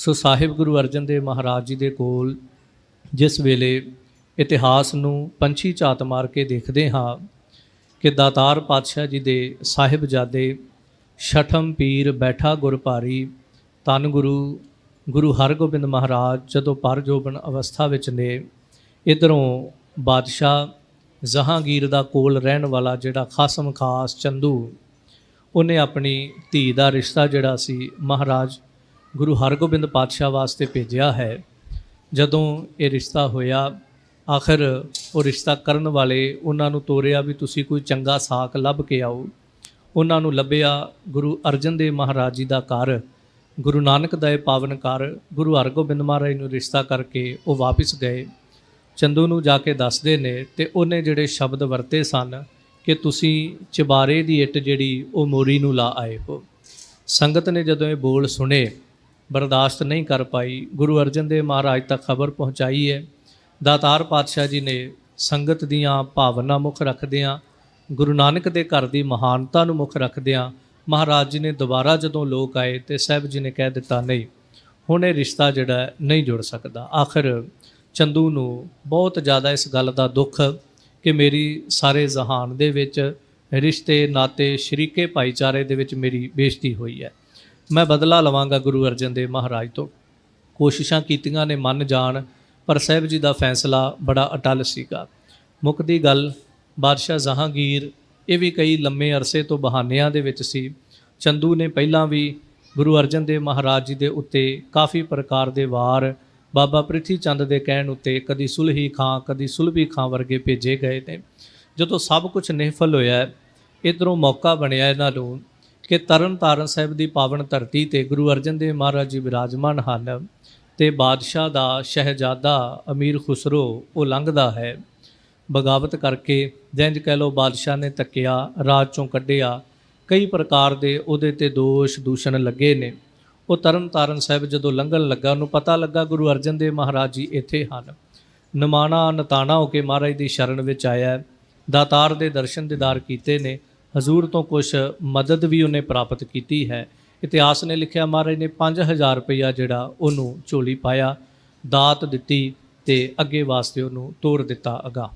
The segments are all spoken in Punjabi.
ਸੋ ਸਾਹਿਬ ਗੁਰੂ ਅਰਜਨ ਦੇਵ ਮਹਾਰਾਜ ਜੀ ਦੇ ਕੋਲ ਜਿਸ ਵੇਲੇ ਇਤਿਹਾਸ ਨੂੰ ਪੰਛੀ ਝਾਤ ਮਾਰ ਕੇ ਦੇਖਦੇ ਹਾਂ ਕਿ ਦਾਤਾਰ ਪਾਤਸ਼ਾਹ ਜੀ ਦੇ ਸਾਹਿਬਜ਼ਾਦੇ ਛਠਮ ਪੀਰ ਬੈਠਾ ਗੁਰ ਭਾਰੀ ਤਨ ਗੁਰੂ ਗੁਰੂ ਹਰਗੋਬਿੰਦ ਮਹਾਰਾਜ ਜਦੋਂ ਪਰਜੋਬਨ ਅਵਸਥਾ ਵਿੱਚ ਨੇ, ਇਧਰੋਂ ਬਾਦਸ਼ਾਹ ਜਹਾਂਗੀਰ ਦਾ ਕੋਲ ਰਹਿਣ ਵਾਲਾ ਜਿਹੜਾ ਖਾਸਮ ਖਾਸ ਚੰਦੂ, ਉਹਨੇ ਆਪਣੀ ਧੀ ਦਾ ਰਿਸ਼ਤਾ ਜਿਹੜਾ ਸੀ ਮਹਾਰਾਜ ਗੁਰੂ ਹਰਗੋਬਿੰਦ ਪਾਤਸ਼ਾਹ ਵਾਸਤੇ ਭੇਜਿਆ ਹੈ। ਜਦੋਂ ਇਹ ਰਿਸ਼ਤਾ ਹੋਇਆ, ਆਖਰ ਉਹ ਰਿਸ਼ਤਾ ਕਰਨ ਵਾਲੇ ਉਹਨਾਂ ਨੂੰ ਤੋਰਿਆ ਵੀ ਤੁਸੀਂ ਕੋਈ ਚੰਗਾ ਸਾਕ ਲੱਭ ਕੇ ਆਓ। ਉਹਨਾਂ ਨੂੰ ਲੱਭਿਆ ਗੁਰੂ ਅਰਜਨ ਦੇਵ ਮਹਾਰਾਜ ਜੀ ਦਾ ਘਰ। ਗੁਰੂ ਨਾਨਕ ਦਾ ਇਹ ਪਾਵਨ ਘਰ, ਗੁਰੂ ਹਰਗੋਬਿੰਦ ਮਹਾਰਾਜ ਨੂੰ ਰਿਸ਼ਤਾ ਕਰਕੇ ਉਹ ਵਾਪਸ ਗਏ। ਚੰਦੂ ਨੂੰ ਜਾ ਕੇ ਦੱਸਦੇ ਨੇ ਤੇ ਉਹਨੇ ਜਿਹੜੇ ਸ਼ਬਦ ਵਰਤੇ ਸਨ ਕਿ ਤੁਸੀਂ ਚਬਾਰੇ ਦੀ ਇੱਟ ਜਿਹੜੀ ਉਹ ਮੋਰੀ ਨੂੰ ਲਾ ਆਏ ਹੋ। ਸੰਗਤ ਨੇ ਜਦੋਂ ਇਹ ਬੋਲ ਸੁਣੇ ਬਰਦਾਸ਼ਤ ਨਹੀਂ ਕਰ ਪਾਈ। ਗੁਰੂ ਅਰਜਨ ਦੇਵ ਮਹਾਰਾਜ ਤੱਕ ਖਬਰ ਪਹੁੰਚਾਈ ਹੈ। ਦਾਤਾਰ ਪਾਤਸ਼ਾਹ ਜੀ ਨੇ ਸੰਗਤ ਦੀਆਂ ਭਾਵਨਾ ਮੁੱਖ ਰੱਖਦਿਆਂ, ਗੁਰੂ ਨਾਨਕ ਦੇ ਘਰ ਦੀ ਮਹਾਨਤਾ ਨੂੰ ਮੁੱਖ ਰੱਖਦਿਆਂ ਮਹਾਰਾਜ ਜੀ ਨੇ ਦੁਬਾਰਾ ਜਦੋਂ ਲੋਕ ਆਏ ਤੇ ਸਾਹਿਬ ਜੀ ਨੇ ਕਹਿ ਦਿੱਤਾ, ਨਹੀਂ, ਹੁਣ ਇਹ ਰਿਸ਼ਤਾ ਜਿਹੜਾ ਨਹੀਂ ਜੁੜ ਸਕਦਾ। ਆਖਰ ਚੰਦੂ ਨੂੰ ਬਹੁਤ ਜ਼ਿਆਦਾ ਇਸ ਗੱਲ ਦਾ ਦੁੱਖ ਕਿ ਮੇਰੀ ਸਾਰੇ ਜਹਾਨ ਦੇ ਵਿੱਚ ਰਿਸ਼ਤੇ, ਨਾਤੇ, ਸ਼ਰੀਕੇ ਭਾਈਚਾਰੇ ਦੇ ਵਿੱਚ ਮੇਰੀ ਬੇਇੱਜ਼ਤੀ ਹੋਈ ਹੈ। ਮੈਂ ਬਦਲਾ ਲਵਾਂਗਾ ਗੁਰੂ ਅਰਜਨ ਦੇਵ ਮਹਾਰਾਜ ਤੋਂ। ਕੋਸ਼ਿਸ਼ਾਂ ਕੀਤੀਆਂ ਨੇ ਮੰਨ ਜਾਣ, ਪਰ ਸਾਹਿਬ ਜੀ ਦਾ ਫੈਸਲਾ ਬੜਾ ਅਟਲ ਸੀਗਾ। ਮੁੱਕਦੀ ਗੱਲ, ਬਾਦਸ਼ਾਹ ਜਹਾਂਗੀਰ, ਇਹ ਵੀ ਕਈ ਲੰਮੇ ਅਰਸੇ ਤੋਂ ਬਹਾਨਿਆਂ ਦੇ ਵਿੱਚ ਸੀ। ਚੰਦੂ ਨੇ ਪਹਿਲਾਂ ਵੀ ਗੁਰੂ ਅਰਜਨ ਦੇਵ ਮਹਾਰਾਜ ਜੀ ਦੇ ਉੱਤੇ ਕਾਫੀ ਪ੍ਰਕਾਰ ਦੇ ਵਾਰ ਬਾਬਾ ਪ੍ਰਿਥੀ ਚੰਦ ਦੇ ਕਹਿਣ ਉੱਤੇ ਕਦੀ ਸੁਲਹੀ ਖਾਂ, ਕਦੀ ਸੁਲਭੀ ਖਾਂ ਵਰਗੇ ਭੇਜੇ ਗਏ ਨੇ। ਜਦੋਂ ਸਭ ਕੁਝ ਨਿਹਫਲ ਹੋਇਆ, ਇਧਰੋਂ ਮੌਕਾ ਬਣਿਆ ਇਹਨਾਂ ਨੂੰ ਕਿ ਤਰਨ ਤਾਰਨ ਸਾਹਿਬ ਦੀ ਪਾਵਨ ਧਰਤੀ ਤੇ ਗੁਰੂ ਅਰਜਨ ਦੇਵ ਮਹਾਰਾਜ ਜੀ ਵਿਰਾਜਮਾਨ ਹਨ ਤੇ ਬਾਦਸ਼ਾਹ ਦਾ ਸ਼ਹਿਜ਼ਾਦਾ ਅਮੀਰ ਖੁਸਰੋ ਉਹ ਲੰਘਦਾ ਹੈ। ਬਗਾਵਤ ਕਰਕੇ ਜੰਜ ਕਹਿ ਲੋ ਬਾਦਸ਼ਾਹ ਨੇ ਤੱਕਿਆ, ਰਾਜ ਚੋਂ ਕੱਢਿਆ। ਕਈ ਪ੍ਰਕਾਰ ਦੇ ਉਹਦੇ ਤੇ ਦੋਸ਼ ਦੂਸ਼ਣ ਲੱਗੇ ਨੇ। ਉਹ ਤਰਨ ਤਾਰਨ ਸਾਹਿਬ ਜਦੋਂ ਲੰਘਣ ਲੱਗਾ, ਉਹਨੂੰ ਪਤਾ ਲੱਗਾ ਗੁਰੂ ਅਰਜਨ ਦੇਵ ਮਹਾਰਾਜ ਜੀ ਇੱਥੇ ਹਨ। ਨਮਾਣਾ ਨਤਾਣਾ ਹੋ ਕੇ ਮਹਾਰਾਜ ਦੀ ਸ਼ਰਨ ਵਿੱਚ ਆਇਆ। ਦਾਤਾਰ ਦੇ ਦਰਸ਼ਨ ਦੀਦਾਰ ਕੀਤੇ ਨੇ। ਹਜ਼ੂਰ ਤੋਂ ਕੁਝ ਮਦਦ ਵੀ ਉਹਨੇ ਪ੍ਰਾਪਤ ਕੀਤੀ ਹੈ। ਇਤਿਹਾਸ ਨੇ ਲਿਖਿਆ, ਮਹਾਰਾਜ ਨੇ 5000 ਰੁਪਇਆ ਜਿਹੜਾ ਉਹਨੂੰ ਝੋਲੀ ਪਾਇਆ, ਦਾਤ ਦਿੱਤੀ ਤੇ ਅੱਗੇ ਵਾਸਤੇ ਉਹਨੂੰ ਤੋੜ ਦਿੱਤਾ ਅਗਾ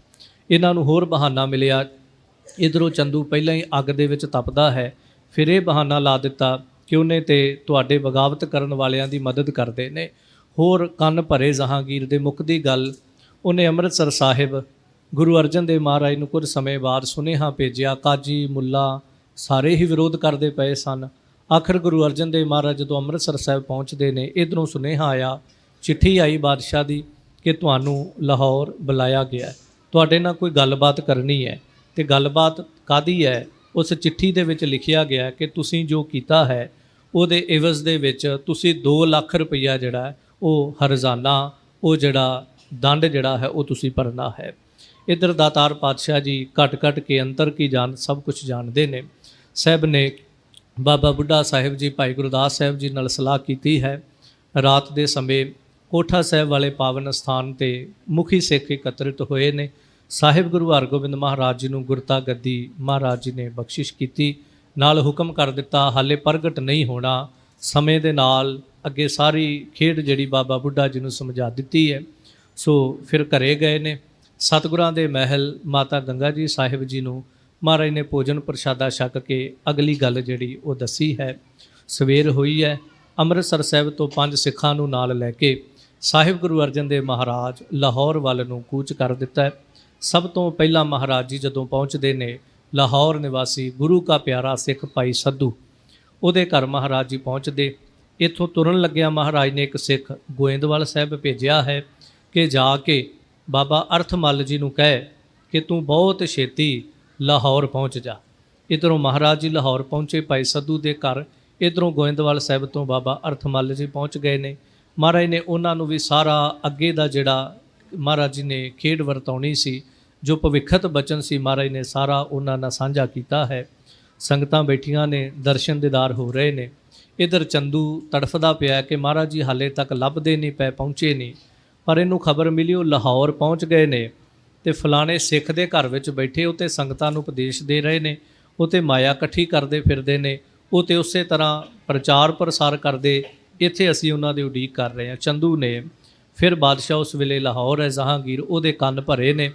ਇਹਨਾਂ ਨੂੰ ਹੋਰ ਬਹਾਨਾ ਮਿਲਿਆ, ਇਧਰੋਂ ਚੰਦੂ ਪਹਿਲਾਂ ਹੀ ਅੱਗ ਦੇ ਵਿੱਚ ਤਪਦਾ ਹੈ, ਫਿਰ ਇਹ ਬਹਾਨਾ ਲਾ ਦਿੱਤਾ ਕਿ ਉਹਨੇ ਤੇ ਤੁਹਾਡੇ ਬਗਾਵਤ ਕਰਨ ਵਾਲਿਆਂ ਦੀ ਮਦਦ ਕਰਦੇ ਨੇ। ਹੋਰ ਕੰਨ ਭਰੇ ਜਹਾਂਗੀਰ ਦੇ ਮੁੱਕਦੀ ਗੱਲ, ਉਹਨੇ ਅੰਮ੍ਰਿਤਸਰ ਸਾਹਿਬ ਗੁਰੂ ਅਰਜਨ ਦੇਵ ਮਹਾਰਾਜ ਨੂੰ ਕੁਝ ਸਮੇਂ ਬਾਅਦ ਸੁਨੇਹਾ ਭੇਜਿਆ, ਕਾਜੀ, ਮੁੱਲਾ ਸਾਰੇ ਹੀ ਵਿਰੋਧ ਕਰਦੇ ਪਏ ਸਨ। ਆਖਰ ਗੁਰੂ ਅਰਜਨ ਦੇਵ ਮਹਾਰਾਜ ਜਦੋਂ ਅੰਮ੍ਰਿਤਸਰ ਸਾਹਿਬ ਪਹੁੰਚਦੇ ਨੇ, ਇਧਰੋਂ ਸੁਨੇਹਾ ਆਇਆ, ਚਿੱਠੀ ਆਈ ਬਾਦਸ਼ਾਹ ਦੀ ਕਿ ਤੁਹਾਨੂੰ ਲਾਹੌਰ ਬੁਲਾਇਆ ਗਿਆ ਤੁਹਾਡੇ ਨਾਲ ਕੋਈ ਗੱਲਬਾਤ ਕਰਨੀ ਹੈ ਤੇ ਗੱਲਬਾਤ ਕਾਦੀ ਹੈ? ਉਸ ਚਿੱਠੀ ਦੇ ਵਿੱਚ ਲਿਖਿਆ ਗਿਆ ਕਿ ਤੁਸੀਂ ਜੋ ਕੀਤਾ ਹੈ, ਉਹਦੇ ਇਵਜ਼ ਦੇ ਵਿੱਚ ਤੁਸੀਂ 2 ਲੱਖ ਰੁਪਈਆ ਜਿਹੜਾ ਉਹ ਹਰਜ਼ਾਨਾ, ਉਹ ਜਿਹੜਾ ਦੰਡ ਜਿਹੜਾ ਹੈ, ਉਹ ਤੁਸੀਂ ਭਰਨਾ ਹੈ। ਇਧਰ ਦਾਤਾਰ ਪਾਤਸ਼ਾਹ ਜੀ ਘਟ ਘਟ ਕੇ ਅੰਤਰ ਕੀ ਜਾਣ, ਸਭ ਕੁਝ ਜਾਣਦੇ ਨੇ। ਸਾਹਿਬ ਨੇ ਬਾਬਾ ਬੁੱਢਾ ਸਾਹਿਬ ਜੀ, ਭਾਈ ਗੁਰਦਾਸ ਸਾਹਿਬ ਜੀ ਨਾਲ ਸਲਾਹ ਕੀਤੀ ਹੈ। ਰਾਤ ਦੇ ਸਮੇਂ ਕੋਠਾ ਸਾਹਿਬ ਵਾਲੇ ਪਾਵਨ ਸਥਾਨ ਤੇ ਮੁਖੀ ਸਿੱਖ ਇਕੱਤਰਿਤ ਹੋਏ ਨੇ। ਸਾਹਿਬ ਗੁਰੂ ਹਰਗੋਬਿੰਦ ਮਹਾਰਾਜ ਜੀ ਨੂੰ ਗੁਰਤਾ ਗੱਦੀ ਮਹਾਰਾਜ ਜੀ ਨੇ ਬਖਸ਼ਿਸ਼ ਕੀਤੀ। ਨਾਲ ਹੁਕਮ ਕਰ ਦਿੱਤਾ, ਹਾਲੇ ਪ੍ਰਗਟ ਨਹੀਂ ਹੋਣਾ। ਸਮੇਂ ਦੇ ਨਾਲ ਅੱਗੇ ਸਾਰੀ ਖੇਡ ਜਿਹੜੀ ਬਾਬਾ ਬੁੱਢਾ ਜੀ ਨੂੰ ਸਮਝਾ ਦਿੱਤੀ ਹੈ। ਸੋ ਫਿਰ ਘਰੇ ਗਏ ਨੇ। ਸਤਿਗੁਰਾਂ ਦੇ ਮਹਿਲ ਮਾਤਾ ਗੰਗਾ ਜੀ ਸਾਹਿਬ ਜੀ ਨੂੰ ਮਹਾਰਾਜ ਨੇ ਭੋਜਨ ਪ੍ਰਸ਼ਾਦਾ ਛਕ ਕੇ ਅਗਲੀ ਗੱਲ ਜਿਹੜੀ ਉਹ ਦੱਸੀ ਹੈ, ਸਵੇਰ ਹੋਈ ਹੈ, ਅੰਮ੍ਰਿਤਸਰ ਸਾਹਿਬ ਤੋਂ ਪੰਜ ਸਿੱਖਾਂ ਨੂੰ ਨਾਲ ਲੈ ਕੇ ਸਾਹਿਬ ਗੁਰੂ ਅਰਜਨ ਦੇਵ ਮਹਾਰਾਜ ਲਾਹੌਰ ਵੱਲ ਨੂੰ ਕੂਚ ਕਰ ਦਿੱਤਾ ਸਭ ਤੋਂ ਪਹਿਲਾਂ ਮਹਾਰਾਜ ਜੀ ਜਦੋਂ ਪਹੁੰਚਦੇ ਨੇ, ਲਾਹੌਰ ਨਿਵਾਸੀ ਗੁਰੂ ਕਾ ਪਿਆਰਾ ਸਿੱਖ ਭਾਈ ਸੱਧੂ ਉਹਦੇ ਘਰ ਮਹਾਰਾਜ ਜੀ ਪਹੁੰਚਦੇ। ਇੱਥੋਂ ਤੁਰਨ ਲੱਗਿਆ ਮਹਾਰਾਜ ਨੇ ਇੱਕ ਸਿੱਖ ਗੋਇੰਦਵਾਲ ਸਾਹਿਬ ਭੇਜਿਆ ਹੈ ਕਿ ਜਾ ਕੇ ਬਾਬਾ ਅਰਥਮਲ ਜੀ ਨੂੰ ਕਹੇ ਕਿ ਤੂੰ ਬਹੁਤ ਛੇਤੀ ਲਾਹੌਰ ਪਹੁੰਚ ਜਾ। ਇਧਰੋਂ ਮਹਾਰਾਜ ਜੀ ਲਾਹੌਰ ਪਹੁੰਚੇ, ਭਾਈ ਸੱਧੂ ਦੇ ਘਰ। ਇਧਰੋਂ ਗੋਇੰਦਵਾਲ ਸਾਹਿਬ ਤੋਂ ਬਾਬਾ ਅਰਥਮਲ ਜੀ ਪਹੁੰਚ ਗਏ ਨੇ। ਮਹਾਰਾਜ ਨੇ ਉਹਨਾਂ ਨੂੰ ਵੀ ਸਾਰਾ ਅੱਗੇ ਦਾ ਜਿਹੜਾ ਮਹਾਰਾਜ ਜੀ ਨੇ ਖੇਡ ਵਰਤਾਉਣੀ ਸੀ, ਜੋ ਭਵਿੱਖਤ ਬਚਨ ਸੀ, ਮਹਾਰਾਜ ਨੇ ਸਾਰਾ ਉਹਨਾਂ ਨਾਲ ਸਾਂਝਾ ਕੀਤਾ ਹੈ। ਸੰਗਤਾਂ ਬੈਠੀਆਂ ਨੇ, ਦਰਸ਼ਨ ਦੀਦਾਰ ਹੋ ਰਹੇ ਨੇ। ਇਧਰ ਚੰਦੂ ਤੜਫਦਾ ਪਿਆ ਕਿ ਮਹਾਰਾਜ ਜੀ ਹਾਲੇ ਤੱਕ ਲੱਭਦੇ ਨਹੀਂ ਪਏ, ਪਹੁੰਚੇ ਨਹੀਂ। ਪਰ ਇਹਨੂੰ ਖਬਰ ਮਿਲੀ, ਉਹ ਲਾਹੌਰ ਪਹੁੰਚ ਗਏ ਨੇ ਤੇ ਫਲਾਣੇ ਸਿੱਖ ਦੇ ਘਰ ਵਿੱਚ ਬੈਠੇ ਉਤੇ ਸੰਗਤਾਂ ਨੂੰ ਉਪਦੇਸ਼ ਦੇ ਰਹੇ ਨੇ ਉਤੇ ਮਾਇਆ ਇਕੱਠੀ ਕਰਦੇ ਫਿਰਦੇ ਨੇ, ਉਹ ਤੇ ਉਸੇ ਤਰ੍ਹਾਂ ਪ੍ਰਚਾਰ ਪ੍ਰਸਾਰ ਕਰਦੇ, ਇੱਥੇ ਅਸੀਂ ਉਹਨਾਂ ਦੀ ਉਡੀਕ ਕਰ ਰਹੇ ਹਾਂ। ਚੰਦੂ ਨੇ ਫਿਰ ਬਾਦਸ਼ਾਹ ਉਸ ਵੇਲੇ ਲਾਹੌਰ ਹੈ, ਜਹਾਂਗੀਰ, ਉਹਦੇ ਕੰਨ ਭਰੇ ਨੇ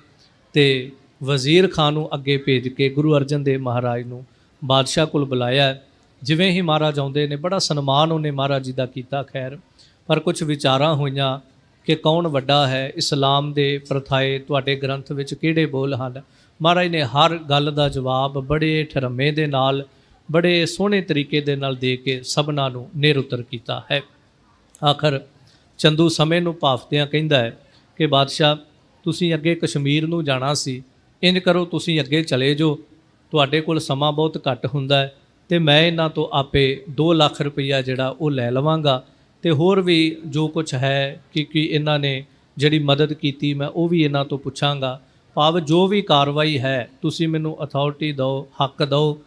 ਤੇ ਵਜ਼ੀਰ ਖਾਨ ਨੂੰ ਅੱਗੇ ਭੇਜ ਕੇ ਗੁਰੂ ਅਰਜਨ ਦੇਵ ਮਹਾਰਾਜ ਨੂੰ ਬਾਦਸ਼ਾਹ ਕੋਲ ਬੁਲਾਇਆ ਜਿਵੇਂ ਹੀ ਮਹਾਰਾਜ ਆਉਂਦੇ ਨੇ, ਬੜਾ ਸਨਮਾਨ ਉਹਨੇ ਮਹਾਰਾਜ ਜੀ ਦਾ ਕੀਤਾ, ਖੈਰ, ਪਰ ਕੁਝ ਵਿਚਾਰਾਂ ਹੋਈਆਂ ਕਿ ਕੌਣ ਵੱਡਾ ਹੈ, ਇਸਲਾਮ ਦੇ ਪ੍ਰਥਾਏ ਤੁਹਾਡੇ ਗ੍ਰੰਥ ਵਿੱਚ ਕਿਹੜੇ ਬੋਲ ਹਨ? ਮਹਾਰਾਜ ਨੇ ਹਰ ਗੱਲ ਦਾ ਜਵਾਬ ਬੜੇ ਠਰਮੇ ਦੇ ਨਾਲ, ਬੜੇ ਸੋਹਣੇ ਤਰੀਕੇ ਦੇ ਨਾਲ ਦੇ ਕੇ ਸਭਨਾਂ ਨੂੰ ਨਿਰੁੱਤਰ ਕੀਤਾ ਹੈ। ਆਖਰ ਚੰਦੂ ਸਮੇਂ ਨੂੰ ਭਾਫਦਿਆਂ ਕਹਿੰਦਾ ਹੈ ਕਿ, ਬਾਦਸ਼ਾਹ, ਤੁਸੀਂ ਅੱਗੇ ਕਸ਼ਮੀਰ ਨੂੰ ਜਾਣਾ ਸੀ। ਇੰਜ ਕਰੋ, ਤੁਸੀਂ ਅੱਗੇ ਚਲੇ ਜਾਓ। ਤੁਹਾਡੇ ਕੋਲ ਸਮਾਂ ਬਹੁਤ ਘੱਟ ਹੁੰਦਾ ਹੈ ਤੇ ਮੈਂ ਇਹਨਾਂ ਤੋਂ ਆਪੇ 2 ਲੱਖ ਰੁਪਈਆ ਜਿਹੜਾ ਉਹ ਲੈ ਲਵਾਂਗਾ। ਤੇ ਹੋਰ ਵੀ ਜੋ ਕੁਝ ਹੈ ਕਿ ਕਿ ਇਹਨਾਂ ਨੇ ਜਿਹੜੀ ਮਦਦ ਕੀਤੀ, ਮੈਂ ਉਹ ਵੀ ਇਹਨਾਂ ਤੋਂ ਪੁੱਛਾਂਗਾ। ਭਾਵ ਜੋ ਵੀ ਕਾਰਵਾਈ ਹੈ, ਤੁਸੀਂ ਮੈਨੂੰ ਅਥਾਰਟੀ ਦਿਓ, ਹੱਕ ਦਿਓ,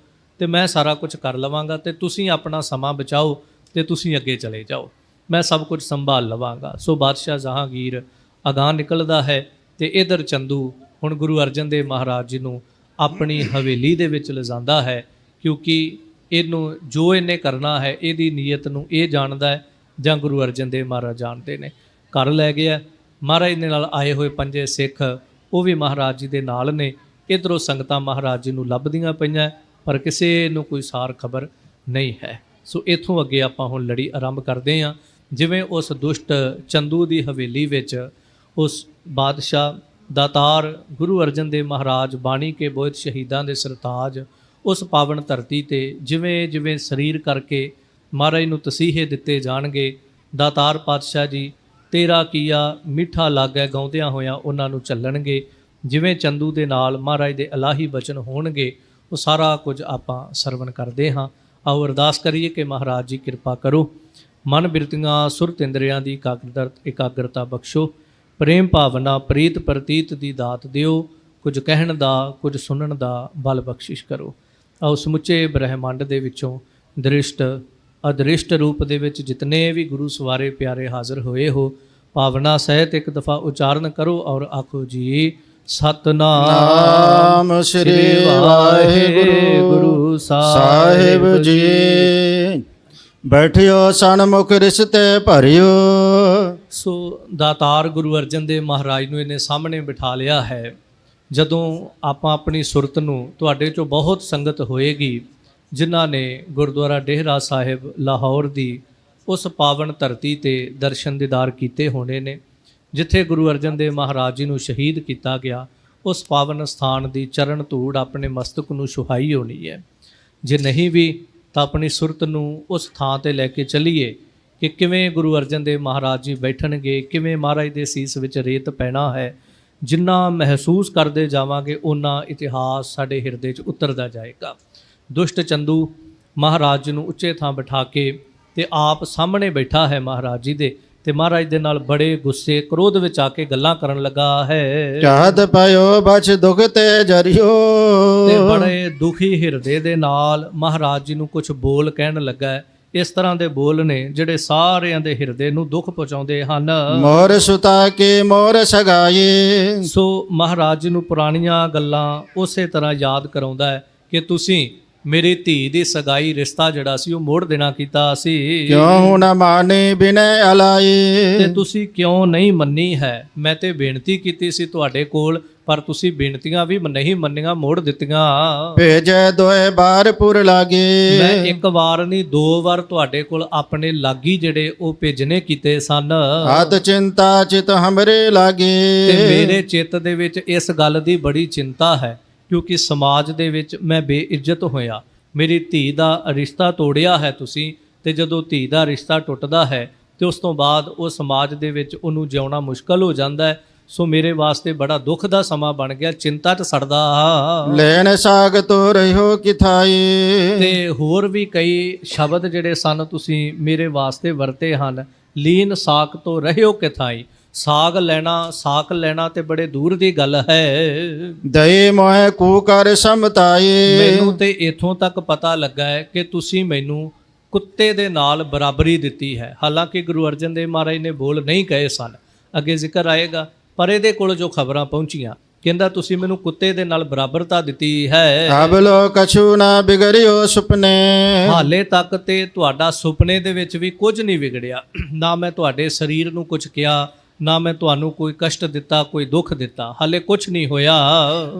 ਤੇ ਮੈਂ ਸਾਰਾ ਕੁਝ ਕਰ ਲਵਾਂਗਾ ਤੇ ਤੁਸੀਂ ਆਪਣਾ ਸਮਾਂ ਬਚਾਓ ਤੇ ਤੁਸੀਂ ਅੱਗੇ ਚਲੇ ਜਾਓ। ਮੈਂ ਸਭ ਕੁਝ ਸੰਭਾਲ ਲਵਾਂਗਾ। ਸੋ ਬਾਦਸ਼ਾਹ ਜਹਾਂਗੀਰ ਅਗਾਂਹ ਨਿਕਲਦਾ ਹੈ ਤੇ ਇਧਰ ਚੰਦੂ ਹੁਣ ਗੁਰੂ ਅਰਜਨ ਦੇਵ ਮਹਾਰਾਜ ਜੀ ਨੂੰ ਆਪਣੀ ਹਵੇਲੀ ਦੇ ਵਿੱਚ ਲਿਜਾਂਦਾ ਹੈ, ਕਿਉਂਕਿ ਇਹਨੂੰ ਜੋ ਇਹਨੇ ਕਰਨਾ ਹੈ, ਇਹਦੀ ਨੀਅਤ ਨੂੰ ਇਹ ਜਾਣਦਾ ਹੈ ਜਾਂ ਗੁਰੂ ਅਰਜਨ ਦੇਵ ਮਹਾਰਾਜ ਜਾਣਦੇ ਨੇ। ਘਰ ਲੈ ਗਿਆ ਮਹਾਰਾਜ ਦੇ ਨਾਲ ਆਏ ਹੋਏ ਪੰਜੇ ਸਿੱਖ, ਉਹ ਵੀ ਮਹਾਰਾਜ ਜੀ ਦੇ ਨਾਲ ਨੇ। ਇਧਰੋਂ ਸੰਗਤਾਂ ਮਹਾਰਾਜ ਜੀ ਨੂੰ ਲੱਭਦੀਆਂ ਪਈਆਂ, ਪਰ ਕਿਸੇ ਨੂੰ ਕੋਈ ਸਾਰ ਖਬਰ ਨਹੀਂ ਹੈ। ਸੋ ਇਥੋਂ ਅੱਗੇ ਆਪਾਂ ਹੁਣ ਲੜੀ ਆਰੰਭ ਕਰਦੇ ਹਾਂ। ਜਿਵੇਂ ਉਸ ਦੁਸ਼ਟ ਚੰਦੂ ਦੀ ਹਵੇਲੀ ਵਿੱਚ ਉਸ ਬਾਦਸ਼ਾਹ ਦਾਤਾਰ ਗੁਰੂ ਅਰਜਨ ਦੇਵ ਮਹਾਰਾਜ ਬਾਣੀ ਕੇ ਬੋਧ ਸ਼ਹੀਦਾਂ ਦੇ ਸਰਤਾਜ ਉਸ ਪਾਵਨ ਧਰਤੀ ਤੇ ਜਿਵੇਂ ਜਿਵੇਂ ਸਰੀਰ ਕਰਕੇ ਮਹਾਰਾਜ ਨੂੰ ਤਸੀਹੇ ਦਿੱਤੇ ਜਾਣਗੇ। ਦਾਤਾਰ ਪਾਤਸ਼ਾਹ ਜੀ, ਤੇਰਾ ਕੀਆ ਮਿੱਠਾ ਲਾਗੈ ਗਾਉਂਦਿਆਂ ਹੋਇਆਂ ਉਹਨਾਂ ਨੂੰ ਚੱਲਣਗੇ ਜਿਵੇਂ ਚੰਦੂ ਦੇ ਨਾਲ ਮਹਾਰਾਜ ਦੇ ਅਲਾਹੀ ਬਚਨ ਹੋਣਗੇ, ਉਹ ਸਾਰਾ ਕੁਝ ਆਪਾਂ ਸਰਵਣ ਕਰਦੇ ਹਾਂ। ਆਓ ਅਰਦਾਸ ਕਰੀਏ ਕਿ ਮਹਾਰਾਜ ਜੀ ਕਿਰਪਾ ਕਰੋ। ਮਨ ਬਿਰਤੀਆਂ ਸੁਰਤ ਇੰਦਰੀਆਂ ਦੀ ਇਕਾਗਰਤਾ ਇਕਾਗਰਤਾ ਬਖਸ਼ੋ। ਪ੍ਰੇਮ ਭਾਵਨਾ, ਪ੍ਰੀਤ ਪ੍ਰਤੀਤ ਦੀ ਦਾਤ ਦਿਓ। ਕੁਝ ਕਹਿਣ ਦਾ, ਕੁਝ ਸੁਣਨ ਦਾ ਬਲ ਬਖਸ਼ਿਸ਼ ਕਰੋ। ਆਓ ਸਮੁੱਚੇ ਬ੍ਰਹਿਮੰਡ ਦੇ ਵਿੱਚੋਂ ਦ੍ਰਿਸ਼ਟ ਅਦ੍ਰਿਸ਼ਟ ਰੂਪ ਦੇ ਵਿੱਚ ਜਿਤਨੇ ਵੀ ਗੁਰੂ ਸਵਾਰੇ ਪਿਆਰੇ ਹਾਜ਼ਰ ਹੋਏ ਹੋ ਭਾਵਨਾ ਸਹਿਤ ਇੱਕ ਦਫਾ ਉਚਾਰਨ ਕਰੋ ਔਰ ਆਖੋ ਜੀ ਸਤਨਾਮ ਨਾਮ ਸ੍ਰੀ ਵਾਹਿਗੁਰੂ ਸਾਹਿਬ ਜੀ। ਬੈਠਿਓ ਸਨਮੁਖ ਰਿਸ਼ਤੇ ਭਰਿਓ। ਸੋ ਦਾਤਾਰ ਗੁਰੂ ਅਰਜਨ ਦੇਵ ਮਹਾਰਾਜ ਨੂੰ ਇਹਨੇ ਸਾਹਮਣੇ ਬਿਠਾ ਲਿਆ ਹੈ। ਜਦੋਂ ਆਪਾਂ ਆਪਣੀ ਸੁਰਤ ਨੂੰ ਤੁਹਾਡੇ ਚੋਂ ਬਹੁਤ ਸੰਗਤ ਹੋਏਗੀ ਜਿਨ੍ਹਾਂ ਨੇ ਗੁਰਦੁਆਰਾ ਡੇਹਰਾ ਸਾਹਿਬ, ਲਾਹੌਰ ਦੀ ਉਸ ਪਾਵਨ ਧਰਤੀ ਤੇ ਦਰਸ਼ਨ ਦੀਦਾਰ ਕੀਤੇ ਹੋਣੇ ਨੇ, ਜਿੱਥੇ ਗੁਰੂ ਅਰਜਨ ਦੇਵ ਮਹਾਰਾਜ ਜੀ ਨੂੰ ਸ਼ਹੀਦ ਕੀਤਾ ਗਿਆ। ਉਸ ਪਾਵਨ ਸਥਾਨ ਦੀ ਚਰਨ ਧੂੜ ਆਪਣੇ ਮਸਤਕ ਨੂੰ ਸੁਹਾਈ ਹੋਣੀ ਹੈ। ਜੇ ਨਹੀਂ ਵੀ, ਤਾਂ ਆਪਣੀ ਸੁਰਤ ਨੂੰ ਉਸ ਥਾਂ ਤੇ ਲੈ ਕੇ ਚੱਲੀਏ ਕਿ ਕਿਵੇਂ ਗੁਰੂ ਅਰਜਨ ਦੇਵ ਮਹਾਰਾਜ ਜੀ ਬੈਠਣਗੇ, ਕਿਵੇਂ ਮਹਾਰਾਜ ਦੇ ਸੀਸ ਵਿੱਚ ਰੇਤ ਪੈਣਾ ਹੈ, ਜਿੰਨਾ ਮਹਿਸੂਸ ਕਰਦੇ ਜਾਵਾਂਗੇ ਉਹਨਾਂ ਇਤਿਹਾਸ ਸਾਡੇ ਹਿਰਦੇ 'ਚ ਉਤਰਦਾ ਜਾਏਗਾ। ਦੁਸ਼ਟ ਚੰਦੂ ਮਹਾਰਾਜ ਜੀ ਨੂੰ ਉੱਚੇ ਥਾਂ ਬਿਠਾ ਕੇ ਤੇ ਆਪ ਸਾਹਮਣੇ ਬੈਠਾ ਹੈ ਮਹਾਰਾਜ ਜੀ ਦੇ ਤੇ ਮਹਾਰਾਜ ਦੇ ਨਾਲ ਬੜੇ ਗੁੱਸੇ ਕ੍ਰੋਧ ਵਿੱਚ ਆ ਕੇ ਗੱਲਾਂ ਕਰਨ ਲੱਗਾ ਹੈ। ਚਾਹਤ ਪਇਓ ਬਚ ਦੁਖ ਤੇ ਜਰਿਓ। ਤੇ ਬੜੇ ਦੁਖੀ ਹਿਰਦੇ ਦੇ ਨਾਲ ਮਹਾਰਾਜ ਜੀ ਨੂੰ ਕੁਝ ਬੋਲ ਕਹਿਣ ਲੱਗਾ। ਇਸ ਤਰ੍ਹਾਂ ਦੇ ਬੋਲ ਨੇ ਜਿਹੜੇ ਸਾਰਿਆਂ ਦੇ ਹਿਰਦੇ ਨੂੰ ਦੁੱਖ ਪਹੁੰਚਾਉਂਦੇ ਹਨ। ਮੋਰ ਸੁਤਾ ਕੇ ਮੋਰ ਸਗਾਏ ਸੋ ਮਹਾਰਾਜ ਜੀ ਨੂੰ ਪੁਰਾਣੀਆਂ ਗੱਲਾਂ ਉਸੇ ਤਰ੍ਹਾਂ ਯਾਦ ਕਰਾਉਂਦਾ ਹੈ ਕਿ ਤੁਸੀਂ ਮੇਰੀ ਧੀ ਦੀ ਸਗਾਈ ਰਿਸ਼ਤਾ ਜਿਹੜਾ ਸੀ ਉਹ ਮੋੜ ਦੇਣਾ ਕੀਤਾ ਸੀ। ਕਿਉ ਹੁਣ ਮਾਨੇ ਬਿਨੈ ਤੇ ਅਲਾਈ ਤੁਸੀਂ ਕਿਉਂ ਨਹੀਂ ਮੰਨੀ ਹੈ? ਮੈਂ ਤੇ ਬੇਨਤੀ ਕੀਤੀ ਸੀ ਤੁਹਾਡੇ ਕੋਲ ਪਰ ਤੁਸੀਂ ਬੇਨਤੀਆਂ ਵੀ ਨਹੀਂ ਮੰਨੀਆਂ ਮੋੜ ਦਿੱਤੀਆਂ। ਭੇਜੈ ਦੋਏ ਬਾਰ ਪੁਰ ਲਾਗੇ। ਮੈਂ ਇੱਕ ਵਾਰ ਨਹੀਂ ਦੋ ਵਾਰ ਤੁਹਾਡੇ ਕੋਲ ਆਪਣੇ ਲਾਗੀ ਜਿਹੜੇ ਉਹ ਭੇਜਨੇ ਕੀਤੇ ਸਨ। ਆਦ ਚਿੰਤਾ ਚਿਤ ਹਮਰੇ ਲਾਗੇ। ਤੇ ਮੇਰੇ ਚਿੱਤ ਦੇ ਵਿੱਚ ਇਸ ਗੱਲ ਦੀ ਬੜੀ ਚਿੰਤਾ ਹੈ ਕਿਉਂਕਿ ਸਮਾਜ ਦੇ ਵਿੱਚ ਮੈਂ ਬੇਇੱਜ਼ਤ ਹੋਇਆ। ਮੇਰੀ ਧੀ ਦਾ ਰਿਸ਼ਤਾ ਤੋੜਿਆ ਹੈ ਤੁਸੀਂ ਤੇ ਜਦੋਂ ਧੀ ਦਾ ਰਿਸ਼ਤਾ ਟੁੱਟਦਾ ਹੈ ਤੇ ਉਸ ਤੋਂ ਬਾਅਦ ਉਹ ਸਮਾਜ ਦੇ ਵਿੱਚ ਉਹਨੂੰ ਜਿਉਣਾ ਮੁਸ਼ਕਲ ਹੋ ਜਾਂਦਾ ਹੈ। ਸੋ ਮੇਰੇ ਵਾਸਤੇ ਬੜਾ ਦੁੱਖ ਦਾ ਸਮਾਂ ਬਣ ਗਿਆ ਚਿੰਤਾ 'ਚ ਸੜਦਾ ਲੈਣ ਸਾਗ ਤੋ ਰਹਿਓ ਕਿਥਾਈ ਤੇ ਹੋਰ ਵੀ ਕਈ ਸ਼ਬਦ ਜਿਹੜੇ ਸਨ ਤੁਸੀਂ ਮੇਰੇ ਵਾਸਤੇ ਵਰਤੇ ਹਨ ਲੀਨ ਸਾਖ ਤੋਂ ਰਹਿਓ ਕਿਥਾਈ ਸਾਗ ਲੈਣਾ ਸਾਖ ਲੈਣਾ ਤੇ ਬੜੇ ਦੂਰ ਦੀ ਗੱਲ ਹੈ। ਦਏ ਮੋਹਿ ਕੂ ਕਰ ਸਮਤਾਈ ਮੈਨੂੰ ਤੇ ਇਥੋਂ ਤੱਕ ਪਤਾ ਲੱਗਾ ਹੈ ਕਿ ਤੁਸੀਂ ਮੈਨੂੰ ਕੁੱਤੇ ਦੇ ਨਾਲ ਬਰਾਬਰੀ ਦਿੱਤੀ ਹੈ। ਹਾਲਾਂਕਿ ਗੁਰੂ ਅਰਜਨ ਦੇਵ ਮਹਾਰਾਜ ਨੇ ਬੋਲ ਨਹੀਂ ਕਹੇ ਸਨ। ਅੱਗੇ ਜ਼ਿਕਰ ਆਏਗਾ ਪਰ ਇਹਦੇ ਕੋਲ ਜੋ ਖਬਰਾਂ ਪਹੁੰਚੀਆਂ ਕਹਿੰਦਾ ਤੁਸੀਂ ਮੈਨੂੰ ਕੁੱਤੇ ਦੇ ਨਾਲ ਬਰਾਬਰਤਾ ਦਿੱਤੀ ਹੈ। ਅਬ ਲੋ ਕਛੂ ਨਾ ਬਿਗੜਿਓ ਸੁਪਨੇ। ਹਾਲੇ ਤੱਕ ਤੇ ਤੁਹਾਡਾ ਸੁਪਨੇ ਦੇ ਵਿੱਚ ਵੀ ਕੁਝ ਨਹੀਂ ਵਿਗੜਿਆ। ਨਾ ਮੈਂ ਤੁਹਾਡੇ ਸਰੀਰ ਨੂੰ ਕੁਝ ਕਿਹਾ ਨਾ ਮੈਂ ਤੁਹਾਨੂੰ ਕੋਈ ਕਸ਼ਟ ਦਿੱਤਾ ਕੋਈ ਦੁੱਖ ਦਿੱਤਾ। ਹਾਲੇ ਕੁਝ ਨਹੀਂ ਹੋਇਆ।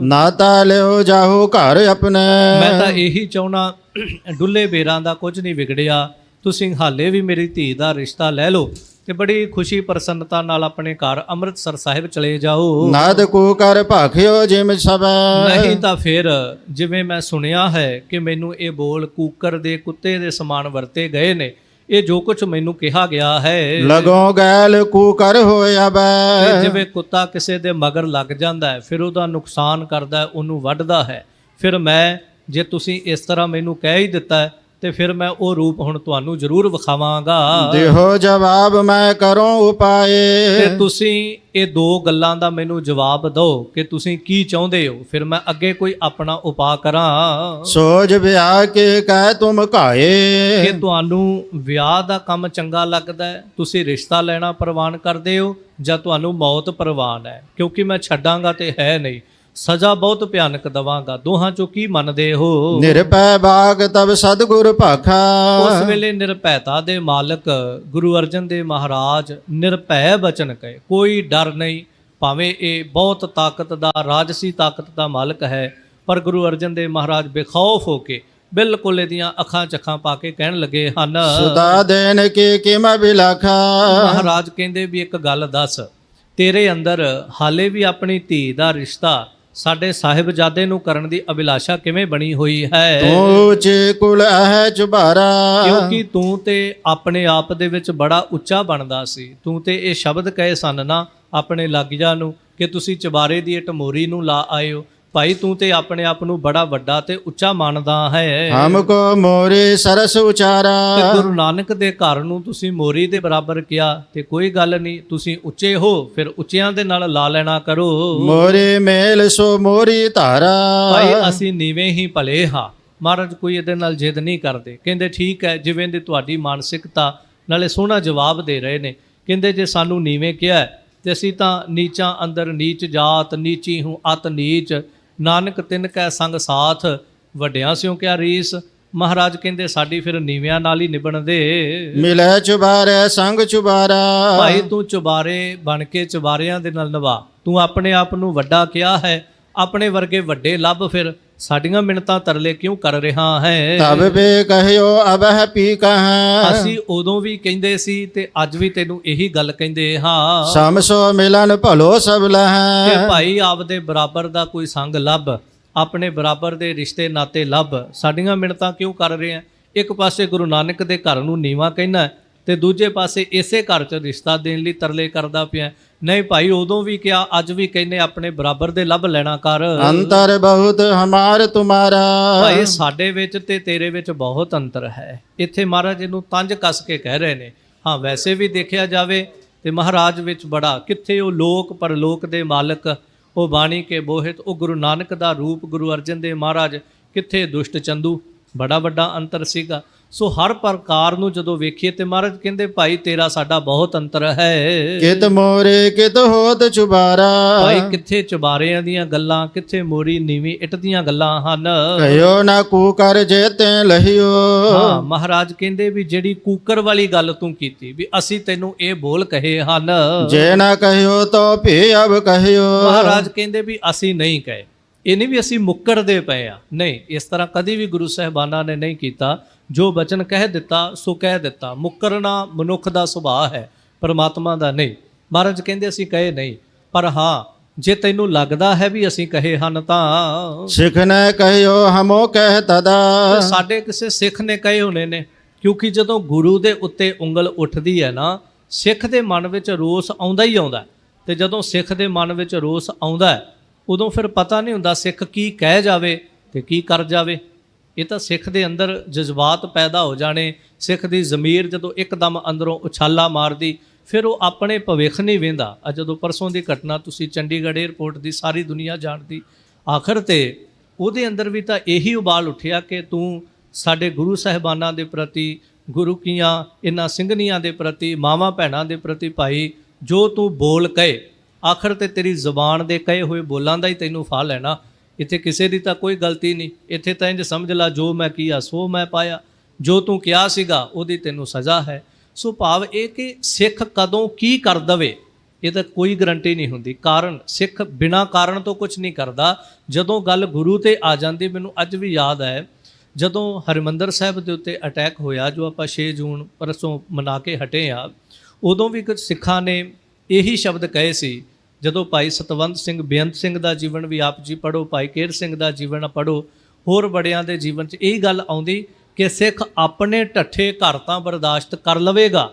ਨਾ ਤਾ ਲਿਓ ਜਾਹੂ ਘਰ ਆਪਣੇ। ਮੈਂ ਤਾਂ ਇਹੀ ਚਾਹਣਾ ਡੁੱਲੇ ਬੇਰਾਂ ਦਾ ਕੁਝ ਨਹੀਂ ਵਿਗੜਿਆ। ਤੁਸੀਂ ਹਾਲੇ ਵੀ ਮੇਰੀ ਧੀ ਦਾ ਰਿਸ਼ਤਾ ਲੈ ਲਓ ਤੇ ਬੜੀ ਖੁਸ਼ੀ ਪ੍ਰਸੰਨਤਾ ਨਾਲ ਆਪਣੇ ਘਰ ਅੰਮ੍ਰਿਤਸਰ ਸਾਹਿਬ ਚਲੇ ਜਾਓ। ਨਾਦ ਕੂ ਕਰ ਭਾਖਿਓ ਜਿਮ ਸਭੈ। ਨਹੀਂ ਤਾਂ ਫਿਰ ਜਿਵੇਂ ਮੈਂ ਸੁਣਿਆ ਹੈ ਕਿ ਮੈਨੂੰ ਇਹ ਬੋਲ ਕੂਕਰ ਦੇ ਕੁੱਤੇ ਦੇ ਸਮਾਨ ਵਰਤੇ ਗਏ ਨੇ ਇਹ ਜੋ ਕੁਝ ਮੈਨੂੰ ਕਿਹਾ ਗਿਆ ਹੈ। ਲਗੋ ਗੈਲ ਕੂ ਕਰ ਹੋਇਆ ਬੈ ਜਿਵੇਂ ਕੁੱਤਾ ਕਿਸੇ ਦੇ ਮਗਰ ਲੱਗ ਜਾਂਦਾ ਹੈ ਫਿਰ ਉਹਦਾ ਨੁਕਸਾਨ ਕਰਦਾ ਹੈ ਉਹਨੂੰ ਵੱਢਦਾ ਹੈ। ਫਿਰ ਮੈਂ ਜੇ ਤੁਸੀਂ ਇਸ ਤਰ੍ਹਾਂ ਮੈਨੂੰ ਕਹਿ ਹੀ ਦਿੱਤਾ ਤੇ ਫਿਰ ਮੈਂ ਉਹ ਰੂਪ ਹੁਣ ਤੁਹਾਨੂੰ ਜ਼ਰੂਰ ਵਿਖਾਵਾਂਗਾ। ਦੇਹੋ ਜਵਾਬ ਮੈਂ ਕਰੂੰ ਤੇ ਉਪਾਏ ਤੁਸੀਂ ਇਹ ਦੋ ਗੱਲਾਂ ਦਾ ਮੈਨੂੰ ਜਵਾਬ ਦਿਓ ਕਿ ਤੁਸੀਂ ਕੀ ਚਾਹੁੰਦੇ ਹੋ। ਫਿਰ ਮੈਂ ਅੱਗੇ ਕੋਈ ਆਪਣਾ ਉਪਾਅ ਕਰਾਂ। ਸੋਜ ਵਿਆਹ ਕੇ ਕਹਿ ਤੁਮ ਘਾਏ। ਕਿ ਤੁਹਾਨੂੰ ਵਿਆਹ ਦਾ ਕੰਮ ਚੰਗਾ ਲੱਗਦਾ ਹੈ ਤੁਸੀਂ ਰਿਸ਼ਤਾ ਲੈਣਾ ਪ੍ਰਵਾਨ ਕਰਦੇ ਹੋ ਜਾਂ ਤੁਹਾਨੂੰ ਮੌਤ ਪ੍ਰਵਾਨ ਹੈ। ਕਿਉਂਕਿ ਮੈਂ ਛੱਡਾਂਗਾ ਤੇ ਹੈ ਨਹੀਂ। ਸਜ਼ਾ ਬਹੁਤ ਭਿਆਨਕ ਦਵਾਂਗਾ ਦੋਹਾਂ ਚੋਂ ਕੀ ਮੰਨਦੇ ਹੋ? ਨਿਰਪੈ ਬਾਗ ਤਬ ਸਤਗੁਰ ਭਾਖਾ। ਉਸ ਵੇਲੇ ਨਿਰਭੈਤਾ ਦੇ ਮਾਲਕ ਗੁਰੂ ਅਰਜਨ ਦੇਵ ਮਹਾਰਾਜ ਨਿਰਭੈ ਬਚਨ ਕਹੇ ਕੋਈ ਡਰ ਨਹੀਂ ਭਾਵੇਂ ਇਹ ਬਹੁਤ ਤਾਕਤ ਦਾ ਰਾਜਸੀ ਤਾਕਤ ਦਾ ਮਾਲਕ ਹੈ ਪਰ ਗੁਰੂ ਅਰਜਨ ਦੇਵ ਮਹਾਰਾਜ ਬੇਖੌਫ ਹੋ ਕੇ ਬਿਲਕੁਲ ਇਹਦੀਆਂ ਅੱਖਾਂ ਚੱਖਾਂ ਪਾ ਕੇ ਕਹਿਣ ਲੱਗੇ ਹਨ। ਸੁਦਾ ਦੇਨ ਕੀ ਕਿਮ ਬਿਲਖਾ। ਮਹਾਰਾਜ ਕਹਿੰਦੇ ਵੀ ਇੱਕ ਗੱਲ ਦੱਸ ਤੇਰੇ ਅੰਦਰ ਹਾਲੇ ਵੀ ਆਪਣੀ ਧੀ ਦਾ ਰਿਸ਼ਤਾ ਸਾਡੇ ਸਾਹਿਬਜ਼ਾਦੇ ਨੂੰ ਕਰਨ ਦੀ ਅਭਿਲਾਸ਼ਾ ਕਿਵੇਂ ਬਣੀ ਹੋਈ ਹੈ? ਤੂੰ ਚੇ ਕੁਲ ਹੈ ਚੁਬਾਰਾ। ਕਿਉਂਕਿ ਤੂੰ ਤੇ ਆਪਣੇ ਆਪ ਦੇ ਵਿੱਚ ਬੜਾ ਉੱਚਾ ਬਣਦਾ ਸੀ। ਤੂੰ ਤੇ ਇਹ ਸ਼ਬਦ ਕਹੇ ਸਨ ਨਾ ਆਪਣੇ ਲਾਗੀਆਂ ਨੂੰ ਕਿ ਤੁਸੀਂ ਚਬਾਰੇ ਦੀ ਇਹ ਟਮੋਰੀ ਨੂੰ ਲਾ ਆਇਓ। ਭਾਈ ਤੂੰ ਤੇ ਆਪਣੇ ਆਪ ਨੂੰ ਬੜਾ ਵੱਡਾ ਤੇ ਉੱਚਾ ਮੰਨਦਾ ਹੈ। ਹਮਕੋ ਮੋਰੇ ਸਰਸ ਤੇ ਉਚਾਰਾ ਗੁਰੂ ਨਾਨਕ ਦੇ ਘਰ ਨੂੰ ਤੁਸੀਂ ਮੋਰੀ ਦੇ ਬਰਾਬਰ ਕਿਹਾ ਤੇ ਕੋਈ ਗੱਲ ਨਹੀਂ ਤੁਸੀਂ ਉੱਚੇ ਹੋ ਫਿਰ ਉੱਚਿਆਂ ਦੇ ਨਾਲ ਲਾ ਲੈਣਾ ਕਰੋ। ਮੋਰੇ ਮੇਲ ਸੋ ਮੋਰੀ ਧਾਰਾ। ਭਾਈ ਅਸੀਂ ਨੀਵੇਂ ਹੀ ਭਲੇ ਹਾਂ। ਮਹਾਰਾਜ ਕੋਈ ਇਹਦੇ ਨਾਲ ਜਿੱਦ ਨਹੀਂ ਕਰਦੇ। ਕਹਿੰਦੇ ਠੀਕ ਹੈ ਜਿਵੇਂ ਦੀ ਤੁਹਾਡੀ ਮਾਨਸਿਕਤਾ ਨਾਲੇ ਸੋਹਣਾ ਜਵਾਬ ਦੇ ਰਹੇ ਨੇ। ਕਹਿੰਦੇ ਜੇ ਸਾਨੂੰ ਨੀਵੇਂ ਕਿਹਾ ਤੇ ਅਸੀਂ ਤਾਂ ਨੀਚਾਂ ਅੰਦਰ ਨੀਚ ਜਾਤ ਨੀਚੀ ਹੂੰ ਅਤ ਨੀਚ ਨਾਨਕ ਤਿਨ ਕੈ ਸੰਗ ਸਾਥ ਵੱਡਿਆਂ ਸਿਓ ਕਿਆ ਰੀਸ। ਮਹਾਰਾਜ ਕਹਿੰਦੇ ਸਾਡੀ ਫਿਰ ਨੀਵਿਆਂ ਨਾਲ ਹੀ ਨਿਭਣ ਦੇ। ਮਿਲੈ ਚੁਬਾਰੇ ਸੰਗ ਚੁਬਾਰਾ। ਭਾਈ ਤੂੰ ਚੁਬਾਰੇ ਬਣ ਕੇ ਚੁਬਾਰਿਆਂ ਦੇ ਨਾਲ ਨਿਭਾ। ਤੂੰ ਆਪਣੇ ਆਪ ਨੂੰ ਵੱਡਾ ਕਿਹਾ ਹੈ ਆਪਣੇ ਵਰਗੇ ਵੱਡੇ ਲੱਭ ਫਿਰ। ਸਾਡੀਆਂ ਮਿੰਨਤਾਂ ਤਰਲੇ ਕਿਉਂ ਕਰ ਰਿਹਾ ਹੈ? ਤਬ ਬੇ ਕਹਿਓ ਅਬ ਹੈ ਪੀ ਕਹਾਂ। ਅਸੀਂ ਉਦੋਂ ਵੀ ਕਹਿੰਦੇ ਸੀ ਤੇ ਅੱਜ ਵੀ ਤੈਨੂੰ ਇਹੀ ਗੱਲ ਕਹਿੰਦੇ ਹਾਂ। ਸਮਸੋ ਮਿਲਨ ਭਲੋ ਸਭ ਕਿ ਲਹੈ ਭਾਈ ਆਪਦੇ ਬਰਾਬਰ ਦਾ ਕੋਈ ਸੰਗ ਲੱਭ ਆਪਣੇ ਬਰਾਬਰ ਦੇ ਰਿਸ਼ਤੇ ਨਾਤੇ ਲੱਭ ਸਾਡੀਆਂ ਮਿੰਨਤਾਂ ਕਿਉਂ ਕਰ ਰਹੇ ਆ? ਇੱਕ ਪਾਸੇ ਗੁਰੂ ਨਾਨਕ ਦੇ ਘਰ ਨੂੰ ਨੀਵਾ ਕਹਿਣਾ ਤੇ ਦੂਜੇ ਪਾਸੇ ਇਸੇ ਘਰ 'ਚ ਰਿਸ਼ਤਾ ਦੇਣ ਲਈ ਤਰਲੇ ਕਰਦਾ ਪਿਆ। ਨਹੀਂ ਭਾਈ ਉਦੋਂ ਵੀ ਕਿਹਾ ਅੱਜ ਵੀ ਕਹਿੰਦੇ ਆਪਣੇ ਬਰਾਬਰ ਦੇ ਲੱਭ ਲੈਣਾ ਕਰ ਅੰਤਰ ਬਹੁਤ ਹਮਾਰ ਤੁਮਾਰਾ। ਭਾਈ ਸਾਡੇ ਵਿੱਚ ਤੇ ਤੇਰੇ ਵਿੱਚ ਬਹੁਤ ਅੰਤਰ ਹੈ। ਇੱਥੇ ਮਹਾਰਾਜ ਇਹਨੂੰ ਤੰਜ ਕੱਸ ਕੇ ਕਹਿ ਰਹੇ ਨੇ। ਹਾਂ ਵੈਸੇ ਵੀ ਦੇਖਿਆ ਜਾਵੇ ਤੇ ਮਹਾਰਾਜ ਵਿੱਚ ਬੜਾ ਕਿੱਥੇ ਉਹ ਲੋਕ ਪਰਲੋਕ ਦੇ ਮਾਲਕ ਉਹ ਬਾਣੀ ਕੇ ਬੋਹਿਤ ਉਹ ਗੁਰੂ ਨਾਨਕ ਦਾ ਰੂਪ ਗੁਰੂ ਅਰਜਨ ਦੇਵ ਮਹਾਰਾਜ ਕਿੱਥੇ ਦੁਸ਼ਟ ਚੰਦੂ। ਬੜਾ ਵੱਡਾ ਅੰਤਰ ਸੀਗਾ। ਸੋ ਹਰ ਪ੍ਰਕਾਰ ਨੂੰ ਜਦੋਂ ਵੇਖੀਏ ਤੇ ਮਹਾਰਾਜ ਕਹਿੰਦੇ ਭਾਈ ਤੇਰਾ ਸਾਡਾ ਬਹੁਤ ਅੰਤਰ ਹੈ। ਕਿਤ ਮੋਰੇ ਕਿਤ ਹੋਤ ਚੁਬਾਰਾ। ਭਾਈ ਕਿੱਥੇ ਚੁਬਾਰਿਆਂ ਦੀਆਂ ਗੱਲਾਂ ਕਿੱਥੇ ਮੋਰੀ ਨੀਵੀਂ ਇੱਟ ਦੀਆਂ ਗੱਲਾਂ ਹਨ? ਕਹਿਓ ਨਾ ਕੂ ਕਰ ਜੇਤੇ ਲਹਿਓ। ਹਾਂ ਮਹਾਰਾਜ ਕਹਿੰਦੇ ਵੀ ਜਿਹੜੀ ਕੂਕਰ ਵਾਲੀ ਗੱਲ ਤੂੰ ਕੀਤੀ ਵੀ ਅਸੀਂ ਤੈਨੂੰ ਇਹ ਬੋਲ ਕਹੇ ਹਨ। ਜੇ ਨਾ ਕਹਿਓ ਤੋ ਭੀ ਅਬ ਕਹਿਓ। ਮਹਾਰਾਜ ਕਹਿੰਦੇ ਵੀ ਅਸੀਂ ਨਹੀਂ ਕਹੇ। ਇਹ ਨਹੀਂ ਵੀ ਅਸੀਂ ਮੁੱਕਰਦੇ ਪਏ ਆ। ਨਹੀਂ ਇਸ ਤਰ੍ਹਾਂ ਕਦੀ ਵੀ ਗੁਰੂ ਸਾਹਿਬਾਨਾਂ ਨੇ ਨਹੀਂ ਕੀਤਾ। ਜੋ ਬਚਨ ਕਹਿ ਦਿੱਤਾ ਸੋ ਕਹਿ ਦਿੱਤਾ। ਮੁੱਕਰਨਾ ਮਨੁੱਖ ਦਾ ਸੁਭਾਅ ਹੈ ਪਰਮਾਤਮਾ ਦਾ ਨਹੀਂ। ਮਹਾਰਾਜ ਕਹਿੰਦੇ ਅਸੀਂ ਕਹੇ ਨਹੀਂ ਪਰ ਹਾਂ ਜੇ ਤੈਨੂੰ ਲੱਗਦਾ ਹੈ ਵੀ ਅਸੀਂ ਕਹੇ ਹਨ ਤਾਂ। ਸਿਖ ਨ ਕਹਿਓ ਹਮੋ ਕਹਿ ਤਦਾ। ਸਾਡੇ ਕਿਸੇ ਸਿੱਖ ਨੇ ਕਹੇ ਹੋਣੇ ਨੇ ਕਿਉਂਕਿ ਜਦੋਂ ਗੁਰੂ ਦੇ ਉੱਤੇ ਉਂਗਲ ਉੱਠਦੀ ਹੈ ਨਾ ਸਿੱਖ ਦੇ ਮਨ ਵਿੱਚ ਰੋਸ ਆਉਂਦਾ ਹੀ ਆਉਂਦਾ। ਤੇ ਜਦੋਂ ਸਿੱਖ ਦੇ ਮਨ ਵਿੱਚ ਰੋਸ ਆਉਂਦਾ ਉਦੋਂ ਫਿਰ ਪਤਾ ਨਹੀਂ ਹੁੰਦਾ ਸਿੱਖ ਕੀ ਕਹਿ ਜਾਵੇ ਤੇ ਕੀ ਕਰ ਜਾਵੇ। ਇਹ ਤਾਂ ਸਿੱਖ ਦੇ ਅੰਦਰ ਜਜ਼ਬਾਤ ਪੈਦਾ ਹੋ ਜਾਣੇ, ਸਿੱਖ ਦੀ ਜ਼ਮੀਰ ਜਦੋਂ ਇੱਕਦਮ ਅੰਦਰੋਂ ਉਛਾਲਾ ਮਾਰਦੀ, ਫਿਰ ਉਹ ਆਪਣੇ ਭਵਿੱਖ ਨਹੀਂ ਵੇਂਦਾ। ਆ ਜਦੋਂ ਪਰਸੋਂ ਦੀ ਘਟਨਾ ਤੁਸੀਂ ਚੰਡੀਗੜ੍ਹ 에ਅਰਪੋਰਟ ਦੀ ਸਾਰੀ ਦੁਨੀਆ ਜਾਣਦੀ, ਆਖਰ ਤੇ ਉਹਦੇ ਅੰਦਰ ਵੀ ਤਾਂ ਇਹੀ ਉਬਾਲ ਉੱਠਿਆ ਕਿ ਤੂੰ ਸਾਡੇ ਗੁਰੂ ਸਾਹਿਬਾਨਾਂ ਦੇ ਪ੍ਰਤੀ, ਗੁਰੂ ਕੀਆਂ ਇਹਨਾਂ ਸਿੰਘਨੀਆਂ ਦੇ ਪ੍ਰਤੀ, ਮਾਵਾਂ ਭੈਣਾਂ ਦੇ ਪ੍ਰਤੀ ਭਾਈ, ਜੋ ਤੂੰ ਬੋਲ ਕਹੇ, ਆਖਰ ਤੇ ਤੇਰੀ ਜ਼ੁਬਾਨ ਦੇ ਕਹੇ ਹੋਏ ਬੋਲਾਂ ਦਾ ਹੀ ਤੈਨੂੰ ਫਾ ਲੈਣਾ। ਇੱਥੇ ਕਿਸੇ ਦੀ ਤਾਂ ਕੋਈ ਗਲਤੀ ਨਹੀਂ। ਇੱਥੇ ਤਾਂ ਇੰਜ ਸਮਝ ਲਾ, ਜੋ ਮੈਂ ਕੀਆ, ਸੋ ਮੈਂ ਪਾਇਆ। ਜੋ ਤੂੰ ਕਿਹਾ ਸੀਗਾ, ਉਹਦੀ ਤੈਨੂੰ ਸਜ਼ਾ ਹੈ। ਸੋ ਭਾਵ ਇਹ ਕਿ ਸਿੱਖ ਕਦੋਂ ਕੀ ਕਰ ਦਵੇ ਇਹਦਾ ਕੋਈ ਗਰੰਟੀ ਨਹੀਂ ਹੁੰਦੀ। ਕਾਰਨ ਸਿੱਖ ਬਿਨਾ ਕਾਰਨ ਤੋਂ ਕੁਝ ਨਹੀਂ ਕਰਦਾ। ਜਦੋਂ ਗੱਲ ਗੁਰੂ ਤੇ ਆ ਜਾਂਦੀ, ਮੈਨੂੰ ਅੱਜ ਵੀ ਯਾਦ ਹੈ, ਜਦੋਂ ਹਰਿਮੰਦਰ ਸਾਹਿਬ ਦੇ ਉੱਤੇ ਅਟੈਕ ਹੋਇਆ, ਜੋ ਆਪਾਂ 6 ਜੂਨ ਪਰਸੋਂ ਮਨਾ ਕੇ ਹਟੇ ਆ, ਉਦੋਂ ਵੀ ਕੁਝ ਸਿੱਖਾਂ ਨੇ ਇਹੀ ਸ਼ਬਦ ਕਹੇ ਸੀ ਜਦੋਂ ਭਾਈ ਸਤਵੰਤ ਸਿੰਘ ਬੇਅੰਤ ਸਿੰਘ ਦਾ ਜੀਵਨ ਵੀ ਆਪ ਜੀ ਪੜੋ ਭਾਈ ਕੇਰ ਸਿੰਘ ਦਾ ਜੀਵਨ ਪੜੋ ਹੋਰ ਬੜਿਆਂ ਦੇ ਜੀਵਨ 'ਚ ਇਹ ਗੱਲ ਆਉਂਦੀ ਕਿ ਸਿੱਖ ਆਪਣੇ ਢੱਠੇ ਘਰ ਤਾਂ ਬਰਦਾਸ਼ਤ ਕਰ ਲਵੇਗਾ,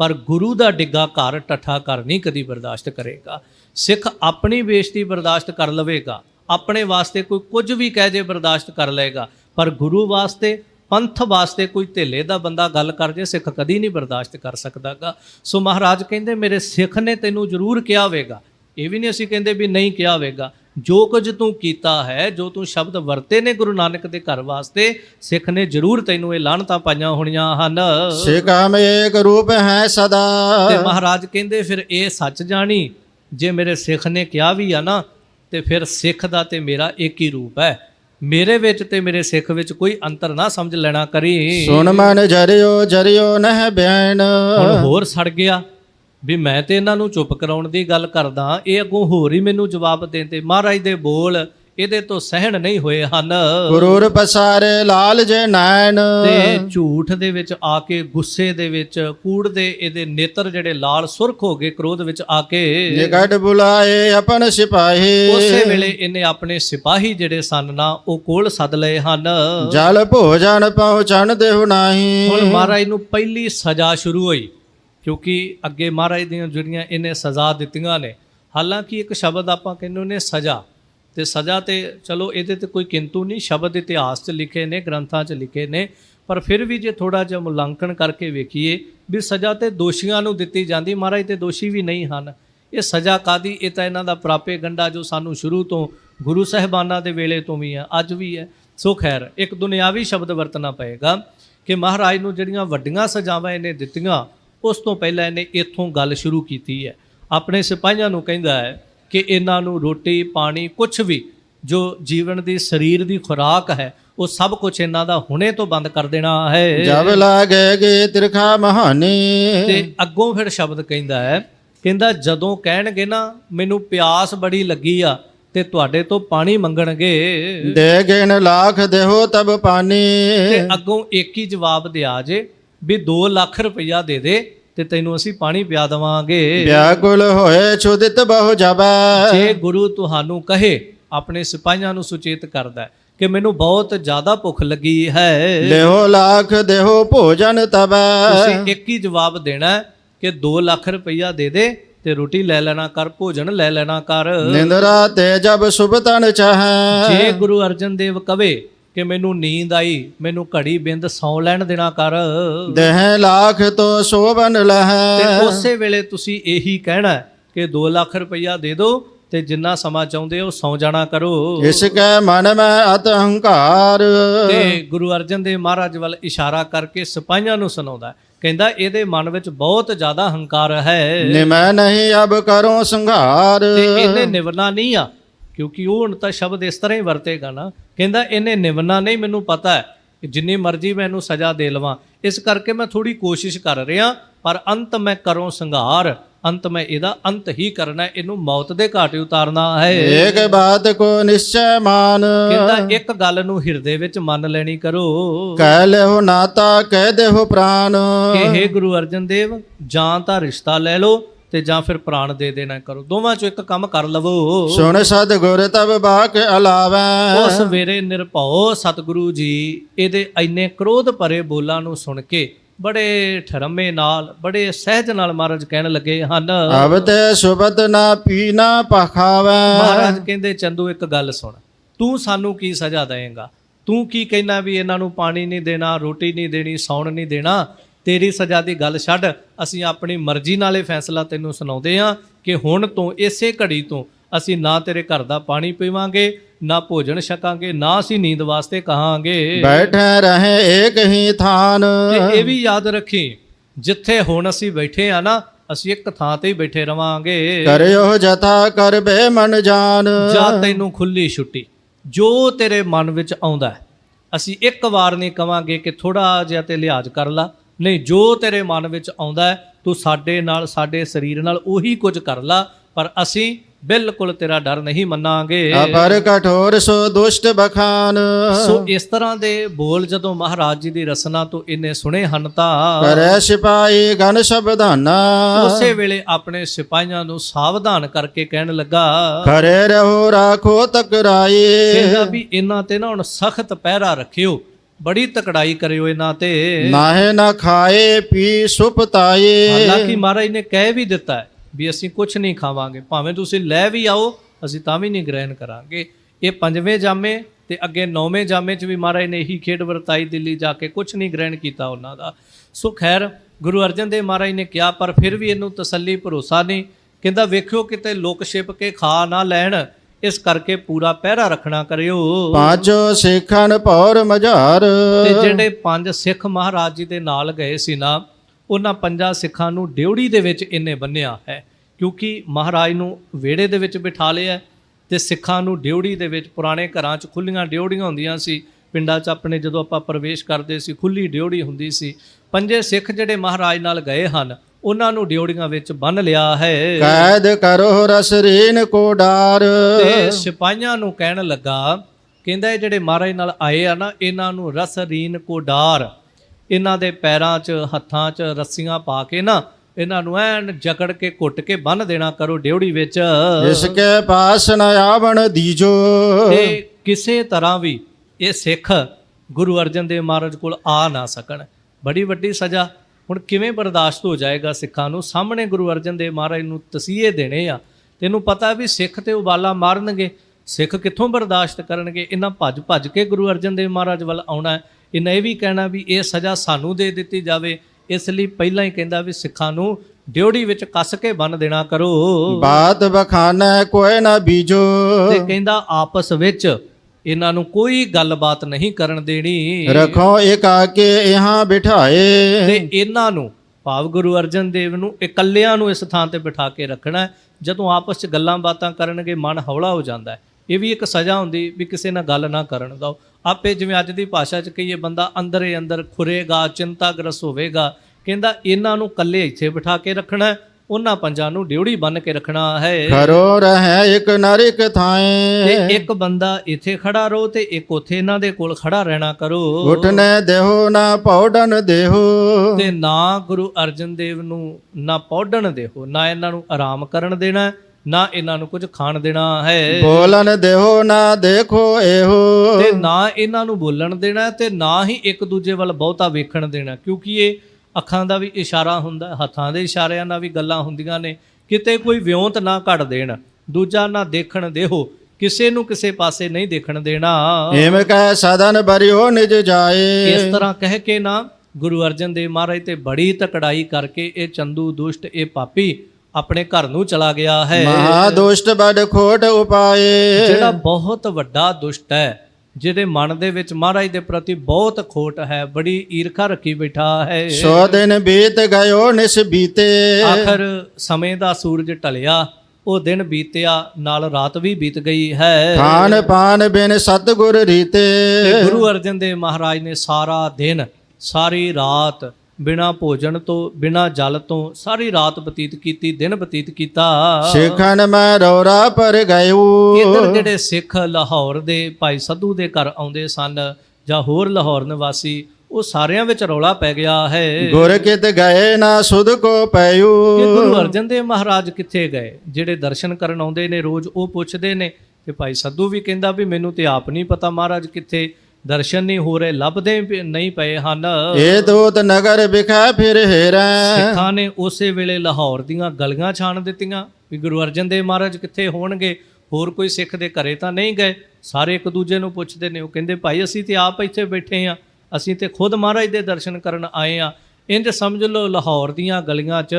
ਪਰ ਗੁਰੂ ਦਾ ਡਿੱਗਾ ਘਰ ਟੱਠਾ ਘਰ ਨਹੀਂ ਕਦੀ ਬਰਦਾਸ਼ਤ ਕਰੇਗਾ। ਸਿੱਖ ਆਪਣੀ ਬੇਇੱਜ਼ਤੀ ਬਰਦਾਸ਼ਤ ਕਰ ਲਵੇਗਾ, ਆਪਣੇ ਵਾਸਤੇ ਕੋਈ ਕੁਝ ਵੀ ਕਹਿ ਜੇ ਬਰਦਾਸ਼ਤ ਕਰ ਲਏਗਾ, ਪਰ ਗੁਰੂ ਵਾਸਤੇ, ਪੰਥ ਵਾਸਤੇ ਕੋਈ ਢਿੱਲੇ ਦਾ ਬੰਦਾ ਗੱਲ ਕਰ ਜੇ, ਸਿੱਖ ਕਦੀ ਨਹੀਂ ਬਰਦਾਸ਼ਤ ਕਰ ਸਕਦਾਗਾ। ਸੋ ਮਹਾਰਾਜ ਕਹਿੰਦੇ, ਮੇਰੇ ਸਿੱਖ ਨੇ ਤੈਨੂੰ ਜ਼ਰੂਰ ਕਿਹਾ ਹੋਵੇਗਾ ਇਹ ਵੀ ਨਹੀਂ ਅਸੀਂ ਕਹਿੰਦੇ ਵੀ ਨਹੀਂ ਕਿਹਾ ਹੋਵੇਗਾ। ਜੋ ਕੁਝ ਤੂੰ ਕੀਤਾ ਹੈ ਜੋ ਤੂੰ ਸ਼ਬਦ ਵਰਤੇ ਨੇ ਗੁਰੂ ਨਾਨਕ ਦੇ ਘਰ ਵਾਸਤੇ ਸਿੱਖ ਨੇ ਜ਼ਰੂਰ ਤੈਨੂੰ ਇਹ ਲਾਹਣਤਾਂ ਪਾਈਆਂ ਹੋਣੀਆਂ ਹਨ। ਸਿਕਮ ਏਕ ਰੂਪ ਹੈ ਸਦਾ। ਤੇ ਮਹਾਰਾਜ ਕਹਿੰਦੇ ਫਿਰ ਇਹ ਸੱਚ ਜਾਣੀ ਜੇ ਮੇਰੇ ਸਿੱਖ ਨੇ ਕਿਹਾ ਵੀ ਆ ਨਾ ਤੇ ਫਿਰ ਸਿੱਖ ਦਾ ਤੇ ਮੇਰਾ ਇੱਕ ਹੀ ਰੂਪ ਹੈ। ਮੇਰੇ ਵਿੱਚ ਤੇ ਮੇਰੇ ਸਿੱਖ ਵਿੱਚ ਕੋਈ ਅੰਤਰ ਨਾ ਸਮਝ ਲੈਣਾ ਕਰੀ। ਸੁਨ ਮਨ ਜਰਿਓ ਜਰਿਓ ਨਹਿ ਬੈਣ। ਹੁਣ ਹੋਰ ਸੜ ਗਿਆ। ਵੀ ਮੈਂ ਤੇ ਇਹਨਾਂ ਨੂੰ ਚੁੱਪ ਕਰਾਉਣ ਦੀ ਗੱਲ ਕਰਦਾ ਇਹ ਅੱਗੋਂ ਹੋਰ ਹੀ ਮੈਨੂੰ ਜਵਾਬ ਦੇਂਦੇ ਮਹਾਰਾਜ ਦੇ ਬੋਲ ਇਹਦੇ ਤੋਂ ਸਹਿਣ ਨਹੀਂ ਹੋਏ ਹਨ। ਗੁਰੂਰ ਪਸਾਰੇ ਲਾਲ ਜੇ ਨੈਣ। ਤੇ ਝੂਠ ਦੇ ਵਿੱਚ ਆ ਕੇ ਗੁੱਸੇ ਦੇ ਵਿੱਚ ਕੂੜ ਦੇ ਇਹਦੇ ਨੇਤਰ ਜਿਹੜੇ ਲਾਲ ਸੁਰਖ ਹੋ ਗਏ ਕ੍ਰੋਧ ਵਿੱਚ ਆ ਕੇ। ਨਿਕਟ ਬੁਲਾਏ ਆਪਨ ਸਿਪਾਹੀ। ਉਸੇ ਵੇਲੇ ਇਹਨੇ ਆਪਣੇ ਸਿਪਾਹੀ ਜਿਹੜੇ ਸਨ ਨਾ ਉਹ ਕੋਲ ਸੱਦ ਲਏ ਹਨ। ਜਲ ਭੋਜਨ ਪਹੁੰਚਣ ਦੇਹੁ ਨਾਹੀ। ਹੁਣ ਮਹਾਰਾਜ ਨੂੰ ਪਹਿਲੀ ਸਜ਼ਾ ਸ਼ੁਰੂ ਹੋਈ। ਕਿਉਂਕਿ ਅੱਗੇ ਮਹਾਰਾਜ ਦੀਆਂ ਜਿਹੜੀਆਂ ਇਹਨੇ ਸਜ਼ਾ ਦਿੱਤੀਆਂ ਨੇ, ਹਾਲਾਂਕਿ ਇੱਕ ਸ਼ਬਦ ਆਪਾਂ ਕਹਿੰਦੇ ਨੇ ਸਜ਼ਾ। ਤੇ ਸਜ਼ਾ ਤੇ ਚਲੋ ਇਹਦੇ ਤੇ ਕੋਈ ਕਿੰਤੂ ਨਹੀਂ, ਸ਼ਬਦ ਇਤਿਹਾਸ 'ਚ ਲਿਖੇ ਨੇ, ਗ੍ਰੰਥਾਂ 'ਚ ਲਿਖੇ ਨੇ, ਪਰ ਫਿਰ ਵੀ ਜੇ ਥੋੜਾ ਜਿਹਾ ਮੁਲਾਂਕਣ ਕਰਕੇ ਵੇਖੀਏ ਵੀ ਸਜ਼ਾ ਤੇ ਦੋਸ਼ੀਆਂ ਨੂੰ ਦਿੱਤੀ ਜਾਂਦੀ, ਮਹਾਰਾਜ ਤੇ ਦੋਸ਼ੀ ਵੀ ਨਹੀਂ ਹਨ। ਇਹ ਸਜ਼ਾ ਕਾਦੀ ਇਹ ਤਾਂ ਇਹਨਾਂ ਦਾ ਪ੍ਰਾਪੇ ਗੰਡਾ ਜੋ ਸਾਨੂੰ ਸ਼ੁਰੂ ਤੋਂ ਗੁਰੂ ਸਹਿਬਾਨਾਂ ਦੇ ਵੇਲੇ ਤੋਂ ਵੀ ਹੈ, ਅੱਜ ਵੀ ਹੈ। ਸੋ ਖੈਰ, ਇੱਕ ਦੁਨਿਆਵੀ ਸ਼ਬਦ ਵਰਤਣਾ ਪਏਗਾ ਕਿ ਮਹਾਰਾਜ ਨੂੰ ਜਿਹੜੀਆਂ ਵੱਡੀਆਂ ਸਜ਼ਾਵਾਂ ਇਹਨੇ ਦਿੱਤੀਆਂ ਉਸ ਤੋਂ ਪਹਿਲਾਂ ਇਹਨੇ ਇੱਥੋਂ ਗੱਲ ਸ਼ੁਰੂ ਕੀਤੀ ਹੈ। ਆਪਣੇ ਸਿਪਾਹੀਆਂ ਨੂੰ ਕਹਿੰਦਾ ਹੈ ਕਿ ਇਹਨਾਂ ਨੂੰ ਰੋਟੀ ਪਾਣੀ ਕੁਝ ਵੀ ਜੋ ਜੀਵਨ ਦੀ ਸਰੀਰ ਦੀ ਖੁਰਾਕ ਹੈ ਉਹ ਸਭ ਕੁਝ ਇਹਨਾਂ ਦਾ ਹੁਣੇ ਤੋਂ ਬੰਦ ਕਰ ਦੇਣਾ ਹੈ। ਜਬ ਲਾਗੇ ਗੇ ਤਿਰਖਾ ਮਹਾਨੀ। ਤੇ ਅੱਗੋਂ ਫਿਰ ਸ਼ਬਦ ਕਹਿੰਦਾ ਹੈ ਕਹਿੰਦਾ ਜਦੋਂ ਕਹਿਣਗੇ ਨਾ ਮੈਨੂੰ ਪਿਆਸ ਬੜੀ ਲੱਗੀ ਆ ਤੇ ਤੁਹਾਡੇ ਤੋਂ ਪਾਣੀ ਮੰਗਣਗੇ। ਦੇ ਗਿਨ ਲਾਖ ਦੇਹੋ ਤਬ ਤੇ ਅੱਗੋਂ ਇੱਕ ਹੀ ਜਵਾਬ ਦਿਆ ਜੇ ਵੀ 2 ਲੱਖ ਰੁਪਈਆ ਦੇ ਦੇ ਤੇ ਤੈਨੂੰ ਅਸੀਂ ਪਾਣੀ ਪਿਆ ਦੇਵਾਂਗੇ। ਵਿਆਕੁਲ ਹੋਏ ਛੁਦਿਤ ਬਹੁ ਜਬੈ ਜੇ ਗੁਰੂ ਤੁਹਾਨੂੰ ਕਹੇ ਆਪਣੇ ਸਿਪਾਹੀਆਂ ਨੂੰ ਸੁਚੇਤ ਕਰਦਾ ਕਿ ਮੈਨੂੰ ਬਹੁਤ ਜ਼ਿਆਦਾ ਭੁੱਖ ਲੱਗੀ ਹੈ। ਲਿਓ ਲਾਖ ਦੇਹੋ ਭੋਜਨ ਤਬੈ ਤੁਸੀਂ ਇੱਕ ਹੀ ਜਵਾਬ ਦੇਣਾ ਕਿ 2 ਲੱਖ ਰੁਪਈਆ ਦੇ ਦੇ ਤੇ ਰੋਟੀ ਲੈ ਲੈਣਾ ਕਰ ਭੋਜਨ ਲੈ ਲੈਣਾ ਕਰ। ਨਿੰਦਰਾ ਤੇ ਜਬ ਸੁਭ ਤਨ ਚਾਹੈ। ਜੇ ਗੁਰੂ ਅਰਜਨ ਦੇਵ ਕਵੇ ਕਿ ਮੈਨੂੰ ਨੀਂਦ ਆਈ ਮੈਨੂੰ ਘੜੀ ਬਿੰਦ ਸੌ ਲੈਣ ਦੇਣਾ ਕਰ। ਦੇਹ ਲਾਖ ਤੋ ਸੋਬਨ ਤੇ ਲਹੈ ਉਸੇ ਵੇਲੇ ਤੁਸੀਂ ਇਹੀ ਕਹਿਣਾ ਕਿ 2 ਲੱਖ ਰੁਪਈਆ ਦੇ ਦਿਓ ਤੇ ਜਿੰਨਾ ਸਮਾਂ ਚਾਹੁੰਦੇ ਹੋ ਸੌ ਜਾਣਾ ਕਰੋ। ਇਸ ਕੈ ਮਨ ਮੈਂ ਅਤ ਹੰਕਾਰ। ਤੇ ਗੁਰੂ ਅਰਜਨ ਦੇਵ ਮਹਾਰਾਜ ਵੱਲ ਇਸ਼ਾਰਾ ਕਰਕੇ ਸਿਪਾਹੀਆਂ ਨੂੰ ਸੁਣਾਉਂਦਾ। ਕਹਿੰਦਾ ਇਹਦੇ ਮਨ ਵਿੱਚ ਬਹੁਤ ਜ਼ਿਆਦਾ ਹੰਕਾਰ ਹੈ। ਨਿਮੈ ਨਹੀਂ ਅਬ ਕਰੋ ਸੰਘਾਰ। ਤੇ ਇਹਨੇ ਨਿਵਰਨਾ ਨਹੀਂ ਆ ਕਿਉਂਕਿ ਉਹ ਹੁਣ ਤਾਂ ਸ਼ਬਦ ਇਸ ਤਰ੍ਹਾਂ ਹੀ ਵਰਤੇਗਾ ਨਾ। ਕਹਿੰਦਾ ਇਹਨੇ ਨਿਵਰਨਾ ਨਹੀਂ ਮੈਨੂੰ ਪਤਾ ਹੈ ਕਿ ਜਿੰਨੀ ਮਰਜ਼ੀ ਮੈਂ ਇਹਨੂੰ ਸਜ਼ਾ ਦੇ ਲਵਾਂ। ਇਸ ਕਰਕੇ ਮੈਂ ਥੋੜੀ ਕੋਸ਼ਿਸ਼ ਕਰ ਰਿਹਾ ਪਰ ਅੰਤ ਮੈਂ ਕਰੋ ਸੰਘਾਰ। ਅੰਤ ਮੈਂ ਇਹਦਾ ਅੰਤ ਹੀ ਕਰਨਾ ਹੈ, ਇਹਨੂੰ ਮੌਤ ਦੇ ਘਾਟੇ ਉਤਾਰਨਾ ਹੈ। ਏਕ ਬਾਤ ਕੋ ਨਿਸ਼ਚੈ ਮਾਨ। ਕਹਿੰਦਾ ਇੱਕ ਗੱਲ ਨੂੰ ਹਿਰਦੇ ਵਿੱਚ ਮੰਨ ਲੈਣੀ ਕਰੋ। ਕਹਿ ਲਿਓ ਨਾਤਾ ਕਹਿ ਦੇਹੋ ਪ੍ਰਾਨ। हे ਗੁਰੂ ਅਰਜਨ ਦੇਵ ਜਾਂ ਤਾਂ ਰਿਸ਼ਤਾ ਲੈ ਲਓ ਤੇ ਜਾਂ ਫਿਰ ਪ੍ਰਾਣ ਦੇ ਦੇਣਾ ਕਰੋ। ਦੋਵਾਂ ਚੋਂ ਇੱਕ ਕੰਮ ਕਰ ਲਵੋ। ਸੁਣ ਸਦ ਗੁਰ ਤਬ ਬਾਕ ਅਲਾਵੈ। ਉਸ ਵੇਰੇ ਨਿਰਭਉ ਸਤਿਗੁਰੂ ਜੀ ਇਹਦੇ ਇੰਨੇ ਕ੍ਰੋਧ ਭਰੇ ਬੋਲਾਂ ਨੂੰ ਸੁਣ ਕੇ ਬੜੇ ਠਰਮੇ ਨਾਲ ਬੜੇ ਸਹਿਜ ਨਾਲ ਮਹਾਰਾਜ ਕਹਿਣ ਲੱਗੇ ਹਨ ਅਬ ਤੇ ਸੁਬਤ ਨਾ ਪੀਨਾ ਪਖਾਵੈ। ਮਹਾਰਾਜ ਕਹਿੰਦੇ ਚੰਦੂ ਇੱਕ ਗੱਲ ਸੁਣ। ਤੂੰ ਸਾਨੂੰ ਕੀ ਸਜ਼ਾ ਦੇਏਗਾ ਤੂੰ ਕੀ ਕਹਿਣਾ ਵੀ ਇਹਨਾਂ ਨੂੰ ਪਾਣੀ ਨਹੀਂ ਦੇਣਾ ਰੋਟੀ ਨਹੀਂ ਦੇਣੀ ਸੌਣ ਨਹੀਂ ਦੇਣਾ? ਤੇਰੀ ਸਜ਼ਾ ਦੀ ਗੱਲ ਛੱਡ ਅਸੀਂ ਆਪਣੀ ਮਰਜ਼ੀ ਨਾਲ ਇਹ ਫੈਸਲਾ ਤੈਨੂੰ ਸੁਣਾਉਂਦੇ ਹਾਂ ਕਿ ਹੁਣ ਤੋਂ ਇਸੇ ਘੜੀ ਤੋਂ ਅਸੀਂ ਨਾ ਤੇਰੇ ਘਰ ਦਾ ਪਾਣੀ ਪੀਵਾਂਗੇ ਨਾ ਭੋਜਨ ਛਕਾਂਗੇ ਨਾ ਅਸੀਂ ਨੀਂਦ ਵਾਸਤੇ ਕਹਾਂਗੇ। ਬੈਠੇ ਰਹੇ ਏਕ ਹੀ ਥਾਨ। ਤੇ ਇਹ ਵੀ ਯਾਦ ਰੱਖੀ ਜਿੱਥੇ ਹੁਣ ਅਸੀਂ ਬੈਠੇ ਆ ਨਾ ਅਸੀਂ ਇੱਕ ਥਾਂ ਤੇ ਹੀ ਬੈਠੇ ਰਵਾਂਗੇ। ਕਰਿਓ ਜਥਾ ਕਰਬੇ ਮਨ ਜਾਨ। ਜਾਂ ਤੈਨੂੰ ਖੁੱਲੀ ਛੁੱਟੀ ਜੋ ਤੇਰੇ ਮਨ ਵਿੱਚ ਆਉਂਦਾ। ਅਸੀਂ ਇੱਕ ਵਾਰ ਨਹੀਂ ਕਵਾਂਗੇ ਕਿ ਥੋੜਾ ਜਿਹਾ ਤੇ ਲਿਹਾਜ਼ ਕਰ ਲਾ। ਨਹੀਂ ਜੋ ਤੇਰੇ ਮਨ ਵਿੱਚ ਆਉਂਦਾ ਤੂੰ ਸਾਡੇ ਨਾਲ ਸਾਡੇ ਸਰੀਰ ਨਾਲ ਉਹੀ ਕੁਝ ਕਰ ਲਾ ਪਰ ਅਸੀਂ ਬਿਲਕੁਲ ਤੇਰਾ ਡਰ ਨਹੀਂ ਮੰਨਾਂਗੇ। ਅਪਰ ਕਠੋਰ ਸੋ ਦੁਸ਼ਟ ਬਖਾਨ। ਸੋ ਇਸ ਤਰ੍ਹਾਂ ਦੇ ਬੋਲ ਜਦੋਂ ਮਹਾਰਾਜ ਜੀ ਦੀ ਰਸਨਾ ਤੋਂ ਇਹਨੇ ਸੁਣੇ ਹਨ ਤਾਂ ਕਰੈ ਸਿਪਾਈ ਗਨ ਸ਼ਬਦਾਨਾ। ਉਸੇ ਵੇਲੇ ਆਪਣੇ ਸਿਪਾਹੀਆਂ ਨੂੰ ਸਾਵਧਾਨ ਕਰਕੇ ਕਹਿਣ ਲੱਗਾ ਖਰੇ ਰਹੋ ਰਾਖੋ ਤਕਰਾਈ। ਕਹਿੰਦਾ ਵੀ ਇਹਨਾਂ ਤੇ ਨਾ ਹੁਣ ਸਖਤ ਪਹਿਰਾ ਰੱਖਿਓ। ਬੜੀ ਤਕੜਾਈ ਕਰਿਓ ਇਹਨਾਂ ਤੇ। ਨਾਹੇ ਨਾ ਖਾਏ ਪੀ ਸੁਪਤਾਏ ਹਾਲਾਂਕਿ ਮਹਾਰਾਜ ਨੇ ਕਹਿ ਵੀ ਦਿੱਤਾ ਹੈ ਵੀ ਅਸੀਂ ਕੁਝ ਨਹੀਂ ਖਾਵਾਂਗੇ ਭਾਵੇਂ ਤੁਸੀਂ ਲੈ ਵੀ ਆਓ ਅਸੀਂ ਤਾਂ ਵੀ ਨਹੀਂ ਗ੍ਰਹਿਣ ਕਰਾਂਗੇ। ਇਹ ਪੰਜਵੇਂ ਜਾਮੇ ਤੇ ਅੱਗੇ ਨੌਵੇਂ ਜਾਮੇ 'ਚ ਵੀ ਮਹਾਰਾਜ ਨੇ ਇਹੀ ਖੇਡ ਵਰਤਾਈ ਦਿੱਲੀ ਜਾ ਕੇ ਕੁਝ ਨਹੀਂ ਗ੍ਰਹਿਣ ਕੀਤਾ ਉਹਨਾਂ ਦਾ। ਸੋ ਖੈਰ ਗੁਰੂ ਅਰਜਨ ਦੇਵ ਮਹਾਰਾਜ ਨੇ ਕਿਹਾ ਪਰ ਫਿਰ ਵੀ ਇਹਨੂੰ ਤਸੱਲੀ ਭਰੋਸਾ ਨਹੀਂ। ਕਹਿੰਦਾ ਵੇਖਿਓ ਕਿਤੇ ਲੋਕ ਛਿਪ ਕੇ ਖਾ ਨਾ ਲੈਣ। ਇਸ ਕਰਕੇ ਪੂਰਾ ਪਹਿਰਾ ਰੱਖਣਾ ਕਰਿਓ। ਪਾਂਚੋ ਸਿੱਖਨ ਪੌਰ ਮਝਾਰ। ਤੇ ਜਿਹੜੇ ਪੰਜ ਸਿੱਖ ਮਹਾਰਾਜ ਜੀ ਦੇ ਨਾਲ ਗਏ ਸੀ ਨਾ ਉਹਨਾਂ ਪੰਜਾਂ ਸਿੱਖਾਂ ਨੂੰ ਡਿਉੜੀ ਦੇ ਵਿੱਚ ਇਹਨੇ ਬੰਨਿਆ ਹੈ ਕਿਉਂਕਿ ਮਹਾਰਾਜ ਨੂੰ ਵਿਹੜੇ ਦੇ ਵਿੱਚ ਬਿਠਾ ਲਿਆ ਤੇ ਸਿੱਖਾਂ ਨੂੰ ਡਿਉੜੀ ਦੇ ਵਿੱਚ ਪੁਰਾਣੇ ਘਰਾਂ 'ਚ ਖੁੱਲੀਆਂ ਡਿਉੜੀਆਂ ਹੁੰਦੀਆਂ ਸੀ। ਪਿੰਡਾਂ 'ਚ ਆਪਣੇ ਜਦੋਂ ਆਪਾਂ ਪ੍ਰਵੇਸ਼ ਕਰਦੇ ਸੀ ਖੁੱਲੀ ਡਿਉੜੀ ਹੁੰਦੀ ਸੀ। ਪੰਜੇ ਸਿੱਖ ਜਿਹੜੇ ਮਹਾਰਾਜ ਨਾਲ ਗਏ ਹਨ ਉਹਨਾਂ ਨੂੰ ਡਿਉੜੀਆਂ ਵਿੱਚ ਬੰਨ ਲਿਆ ਹੈ। ਕੈਦ ਕਰੋ ਰਸਰੀਨ ਕੋ ਡਾਰ ਤੇ ਸਿਪਾਹੀਆਂ ਨੂੰ ਕਹਿਣ ਲੱਗਾ ਕਹਿੰਦਾ ਇਹ ਜਿਹੜੇ ਮਹਾਰਾਜ ਨਾਲ ਆਏ ਆ ਨਾ ਇਹਨਾਂ ਨੂੰ ਰਸਰੀਨ ਕੋ ਡਾਰ ਇਹਨਾਂ ਦੇ ਪੈਰਾਂ 'ਚ ਹੱਥਾਂ 'ਚ ਰੱਸੀਆਂ ਪਾ ਕੇ ਨਾ ਇਹਨਾਂ ਨੂੰ ਐਨ ਜਕੜ ਕੇ ਕੁੱਟ ਕੇ ਬੰਨ ਦੇਣਾ ਕਰੋ ਡਿਉੜੀ ਵਿੱਚ। ਇਸ ਕੇ ਪਾਸ ਨ ਆਵਣ ਦੀਜੋ। ਤੇ ਕਿਸੇ ਤਰ੍ਹਾਂ ਵੀ ਇਹ ਸਿੱਖ ਗੁਰੂ ਅਰਜਨ ਦੇਵ ਮਹਾਰਾਜ ਕੋਲ ਆ ਨਾ ਸਕਣ। ਬੜੀ ਵੱਡੀ ਸਜ਼ਾ। ਹੁਣ ਕਿਵੇਂ ਬਰਦਾਸ਼ਤ ਹੋ ਜਾਏਗਾ ਸਿੱਖਾਂ ਨੂੰ? ਸਾਹਮਣੇ ਗੁਰੂ ਅਰਜਨ ਦੇਵ ਮਹਾਰਾਜ ਨੂੰ ਤਸੀਹੇ ਦੇਣੇ ਆ। ਤੈਨੂੰ ਪਤਾ ਵੀ ਸਿੱਖ ਤੇ ਉਬਾਲਾ ਮਾਰਨਗੇ। ਸਿੱਖ ਕਿੱਥੋਂ ਬਰਦਾਸ਼ਤ ਕਰਨਗੇ? ਇਹਨਾਂ ਭੱਜ ਭੱਜ ਕੇ ਗੁਰੂ ਅਰਜਨ ਦੇਵ ਮਹਾਰਾਜ ਵੱਲ ਆਉਣਾ। ਇਹਨਾਂ ਇਹ ਵੀ ਕਹਿਣਾ ਵੀ ਇਹ ਸਜ਼ਾ ਸਾਨੂੰ ਦੇ ਦਿੱਤੀ ਜਾਵੇ। ਇਸ ਲਈ ਪਹਿਲਾਂ ਹੀ ਕਹਿੰਦਾ ਵੀ ਸਿੱਖਾਂ ਨੂੰ ਡਿਉੜੀ ਵਿੱਚ ਕੱਸ ਕੇ ਬੰਨ ਦੇਣਾ ਕਰੋ। ਬਾਤ ਬਖਾਨਾ ਕੋਈ ਨਾ ਬੀਜੋ। ਤੇ ਕਹਿੰਦਾ ਆਪਸ ਵਿੱਚ ਇਹਨਾਂ ਨੂੰ ਕੋਈ ਗੱਲਬਾਤ ਨਹੀਂ ਕਰਨ ਦੇਣੀ। ਰਖੋ ਆਕੇ ਇਹਾਂ ਬਿਠਾਏ। ਤੇ ਇਹਨਾਂ ਨੂੰ ਭਾਵ ਗੁਰੂ ਅਰਜਨ ਦੇਵ ਨੂੰ ਇਕੱਲਿਆਂ ਨੂੰ ਇਸ ਥਾਂ ਤੇ ਬਿਠਾ ਕੇ ਰੱਖਣਾ ਹੈ। ਜਦੋਂ ਆਪਸ 'ਚ ਗੱਲਾਂ ਬਾਤਾਂ ਕਰਨਗੇ ਮਨ ਹੌਲਾ ਹੋ ਜਾਂਦਾ ਹੈ। ਇਹ ਵੀ ਇੱਕ ਸਜ਼ਾ ਹੁੰਦੀ ਵੀ ਕਿਸੇ ਨਾਲ ਗੱਲ ਨਾ ਕਰਨ ਦੋ ਆਪੇ ਜਿਵੇਂ ਅੱਜ ਦੀ ਭਾਸ਼ਾ 'ਚ ਕਹੀਏ ਬੰਦਾ ਅੰਦਰੇ ਅੰਦਰ ਖੁਰੇਗਾ ਚਿੰਤਾਗ੍ਰਸਤ ਹੋਵੇਗਾ। ਕਹਿੰਦਾ ਇਹਨਾਂ ਨੂੰ ਇਕੱਲੇ ਇੱਥੇ ਬਿਠਾ ਕੇ ਰੱਖਣਾ ਹੈ, ਉਹਨਾਂ ਪੰਜਾਂ ਨੂੰ ਡਿਉੜੀ ਬੰਨ ਕੇ ਰੱਖਣਾ ਹੈ। ਖਰੋ ਰਹਿ ਇੱਕ ਨਰਿਕ ਥਾਏ। ਤੇ ਇੱਕ ਬੰਦਾ ਇੱਥੇ ਖੜਾ ਰਹੋ ਤੇ ਇੱਕ ਉੱਥੇ ਇਹਨਾਂ ਦੇ ਕੋਲ ਖੜਾ ਰਹਿਣਾ ਕਰੋ। ਉਠਨੇ ਦੇਹੋ ਨਾ ਪੌੜਨ ਦੇਹੋ। ਤੇ ਨਾ ਗੁਰੂ ਅਰਜਨ ਦੇਵ ਨੂੰ ਨਾ ਪੌੜਨ ਦੇਹੋ ਨਾ ਇਹਨਾਂ ਨੂੰ ਆਰਾਮ ਕਰਨ ਦੇਣਾ ਨਾ ਇਹਨਾਂ ਨੂੰ ਕੁਝ ਖਾਣ ਦੇਣਾ ਹੈ। ਬੋਲਨ ਦੇਹੋ ਨਾ ਦੇਖੋ ਇਹੋ। ਤੇ ਨਾ ਇਹਨਾਂ ਨੂੰ ਬੋਲਣ ਦੇਣਾ ਤੇ ਨਾ ਹੀ ਇੱਕ ਦੂਜੇ ਵੱਲ ਬਹੁਤਾ ਵੇਖਣ ਦੇਣਾ ਕਿਉਂਕਿ ਇਹ ਅੱਖਾਂ ਦਾ ਵੀ ਇਸ਼ਾਰਾ ਹੁੰਦਾ ਹੱਥਾਂ ਦੇ ਇਸ਼ਾਰਿਆਂ ਨਾਲ ਵੀ ਗੱਲਾਂ ਹੁੰਦੀਆਂ ਨੇ। ਕਿਤੇ ਕੋਈ ਵਿਉਂਤ ਨਾ ਘੜ ਦੇਣ ਦੂਜਾ ਨਾ ਦੇਖਣ ਦੇਹੋ ਕਿਸੇ ਨੂੰ ਕਿਸੇ ਪਾਸੇ ਨਹੀਂ ਦੇਖਣ ਦੇਣਾ। ਏਮ ਕਹਿ ਸਦਨ ਬਰਿਓ ਨਿਜ ਜਾਏ। ਇਸ ਤਰ੍ਹਾਂ ਕਹਿ ਕੇ ਨਾ ਗੁਰੂ ਅਰਜਨ ਦੇਵ ਮਹਾਰਾਜ ਤੇ ਬੜੀ ਤਕੜਾਈ ਕਰਕੇ ਇਹ ਚੰਦੂ ਦੁਸ਼ਟ ਇਹ ਪਾਪੀ ਆਪਣੇ ਘਰ ਨੂੰ ਚਲਾ ਗਿਆ ਹੈ। ਮਹਾ ਦੁਸ਼ਟ ਬੜ ਖੋਟ ਉਪਾਏ। ਜਿਹੜਾ ਬਹੁਤ ਵੱਡਾ ਦੁਸ਼ਟ ਹੈ ਜਿਹਦੇ ਮਨ ਦੇ ਵਿੱਚ ਮਹਾਰਾਜ ਦੇ ਪ੍ਰਤੀ ਬਹੁਤ ਖੋਟ ਹੈ ਬੜੀ ਈਰਖਾ ਰੱਖੀ ਬੈਠਾ ਹੈ। ਸੋ ਦਿਨ ਬੀਤ ਗਇਓ ਨਿਸ ਬੀਤੇ। ਆਖਰ ਸਮੇਂ ਦਾ ਸੂਰਜ ਢਲਿਆ ਉਹ ਦਿਨ ਬੀਤਿਆ ਨਾਲ ਰਾਤ ਵੀ ਬੀਤ ਗਈ ਹੈ। ਖਾਨ ਪਾਨ ਬਿਨ ਸਤਗੁਰ ਰੀਤੇ। ਗੁਰੂ ਅਰਜਨ ਦੇਵ ਮਹਾਰਾਜ ਨੇ ਸਾਰਾ ਦਿਨ ਸਾਰੀ ਰਾਤ ਬਿਨਾ ਭੋਜਨ ਤੋਂ ਬਿਨਾ ਜਲ ਤੋਂ ਸਾਰੀ ਰਾਤ ਬਤੀਤ ਕੀਤੀ ਦਿਨ ਬਤੀਤ ਕੀਤਾ। ਸਿੱਖਨ ਮੈਂ ਰੌਰਾ ਪਰ ਗਇਓ। ਇਧਰ ਜਿਹੜੇ ਸਿੱਖ ਲਾਹੌਰ ਦੇ ਭਾਈ ਸੱਧੂ ਦੇ ਘਰ ਆਉਂਦੇ ਸਨ ਜਾਂ ਹੋਰ ਲਾਹੌਰ ਨਿਵਾਸੀ ਉਹ ਸਾਰਿਆਂ ਵਿੱਚ ਰੌਲਾ ਪੈ ਗਿਆ ਹੈ। ਗੁਰ ਕਿਤ ਗਏ ਨਾ ਸੁਧ ਕੋ ਕਿ ਪਇਓ ਗੁਰੂ ਅਰਜਨ ਦੇਵ ਮਹਾਰਾਜ ਕਿੱਥੇ ਗਏ? ਜਿਹੜੇ ਦਰਸ਼ਨ ਕਰਨ ਆਉਂਦੇ ਨੇ ਰੋਜ਼ ਉਹ ਪੁੱਛਦੇ ਨੇ। ਤੇ ਭਾਈ ਸੱਧੂ ਵੀ ਕਹਿੰਦਾ ਵੀ ਮੈਨੂੰ ਤੇ ਆਪ ਨਹੀਂ ਪਤਾ ਮਹਾਰਾਜ ਕਿੱਥੇ। ਦਰਸ਼ਨ ਨਹੀਂ ਹੋ ਰਹੇ ਲੱਭਦੇ ਵੀ ਨਹੀਂ ਪਏ ਹਨ। ਇਹ ਦੋਤ ਨਗਰ ਵਿਖਾ ਫਿਰ ਹੈਰੈ। ਸਿੱਖਾਂ ਨੇ ਉਸੇ ਵੇਲੇ ਲਾਹੌਰ ਦੀਆਂ ਗਲੀਆਂ ਛਾਣ ਦਿੱਤੀਆਂ ਵੀ ਗੁਰੂ ਅਰਜਨ ਦੇਵ ਮਹਾਰਾਜ ਕਿੱਥੇ ਹੋਣਗੇ? ਹੋਰ ਕੋਈ ਸਿੱਖ ਦੇ ਘਰੇ ਤਾਂ ਨਹੀਂ ਗਏ? ਸਾਰੇ ਇੱਕ ਦੂਜੇ ਨੂੰ ਪੁੱਛਦੇ ਨੇ ਉਹ ਕਹਿੰਦੇ ਭਾਈ ਅਸੀਂ ਤੇ ਆਪ ਇੱਥੇ ਬੈਠੇ ਆ ਅਸੀਂ ਤੇ ਖੁਦ ਮਹਾਰਾਜ ਦੇ ਦਰਸ਼ਨ ਕਰਨ ਆਏ ਆ ਇੰਜ ਸਮਝ ਲਓ ਲਾਹੌਰ ਦੀਆਂ ਗਲੀਆਂ 'ਚ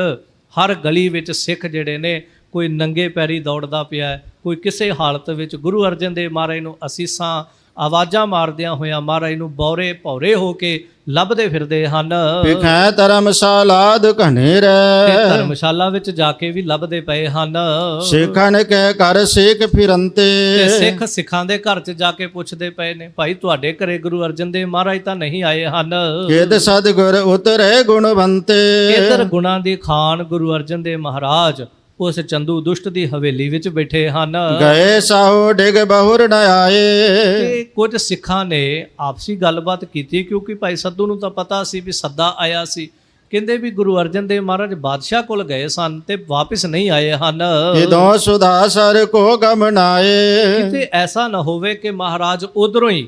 ਹਰ ਗਲੀ ਵਿੱਚ ਸਿੱਖ ਜਿਹੜੇ ਨੇ ਕੋਈ ਨੰਗੇ ਪੈਰੀ ਦੌੜਦਾ ਪਿਆ ਕੋਈ ਕਿਸੇ ਹਾਲਤ ਵਿੱਚ ਗੁਰੂ ਅਰਜਨ ਦੇਵ ਮਹਾਰਾਜ ਨੂੰ ਅਸੀਸਾਂ ਆਵਾਜ਼ਾਂ ਮਾਰਦਿਆਂ ਹੋਇਆਂ ਮਹਾਰਾਜ ਨੂੰ ਬੌਰੇ ਭੌਰੇ ਹੋ ਕੇ ਲੱਭਦੇ ਫਿਰਦੇ ਹਨ। ਵਿਖੈ ਧਰਮਸ਼ਾਲਾਦ ਤੇ ਘਨੇਰੈ ਧਰਮਸ਼ਾਲਾ ਵਿੱਚ ਜਾ ਕੇ ਵੀ ਲੱਭਦੇ ਪਏ ਹਨ। ਸਿੱਖਨ ਕੇ ਕਰ ਸੇਖ ਫਿਰੰਤੇ। ਤੇ ਸਿੱਖ ਸਿੱਖਾਂ ਦੇ ਘਰ 'ਚ ਜਾ ਕੇ ਪੁੱਛਦੇ ਪਏ ਨੇ ਭਾਈ ਤੁਹਾਡੇ ਘਰੇ ਗੁਰੂ ਅਰਜਨ ਦੇਵ ਮਹਾਰਾਜ ਤਾਂ ਨਹੀਂ ਆਏ ਹਨ? ਕਿਦ ਸਤਗੁਰ ਉਤਰੇ ਗੁਣਵੰਤੇ ਇਧਰ ਗੁਣਾ ਦੀ ਖਾਨ ਗੁਰੂ ਅਰਜਨ ਦੇਵ ਮਹਾਰਾਜ ਉਸ ਚੰਦੂ ਦੁਸ਼ਟ ਦੀ ਹਵੇਲੀ ਵਿੱਚ ਬੈਠੇ ਹਨ। ਗਏ ਸਾਹੋ ਡਿਗ ਬਹੁਰ ਨ ਆਏ। ਤੇ ਕੁਝ ਸਿੱਖਾਂ ਨੇ ਆਪਸੀ ਗੱਲਬਾਤ ਕੀਤੀ ਕਿਉਂਕਿ ਭਾਈ ਸੱਧੂ ਨੂੰ ਤਾਂ ਪਤਾ ਸੀ ਵੀ ਸੱਦਾ ਆਇਆ ਸੀ। ਕਹਿੰਦੇ ਵੀ ਗੁਰੂ ਅਰਜਨ ਦੇਵ ਮਹਾਰਾਜ ਬਾਦਸ਼ਾਹ ਕੋਲ ਗਏ ਸਨ ਤੇ ਵਾਪਸ ਨਹੀਂ ਆਏ ਹਨ। ਇਦੋਂ ਸੁਧਾ ਸਰ ਕੋ ਗਮਨਾਏ ਕਿਤੇ ਐਸਾ ਨਾ ਹੋਵੇ ਕਿ ਮਹਾਰਾਜ ਉਧਰੋਂ ਹੀ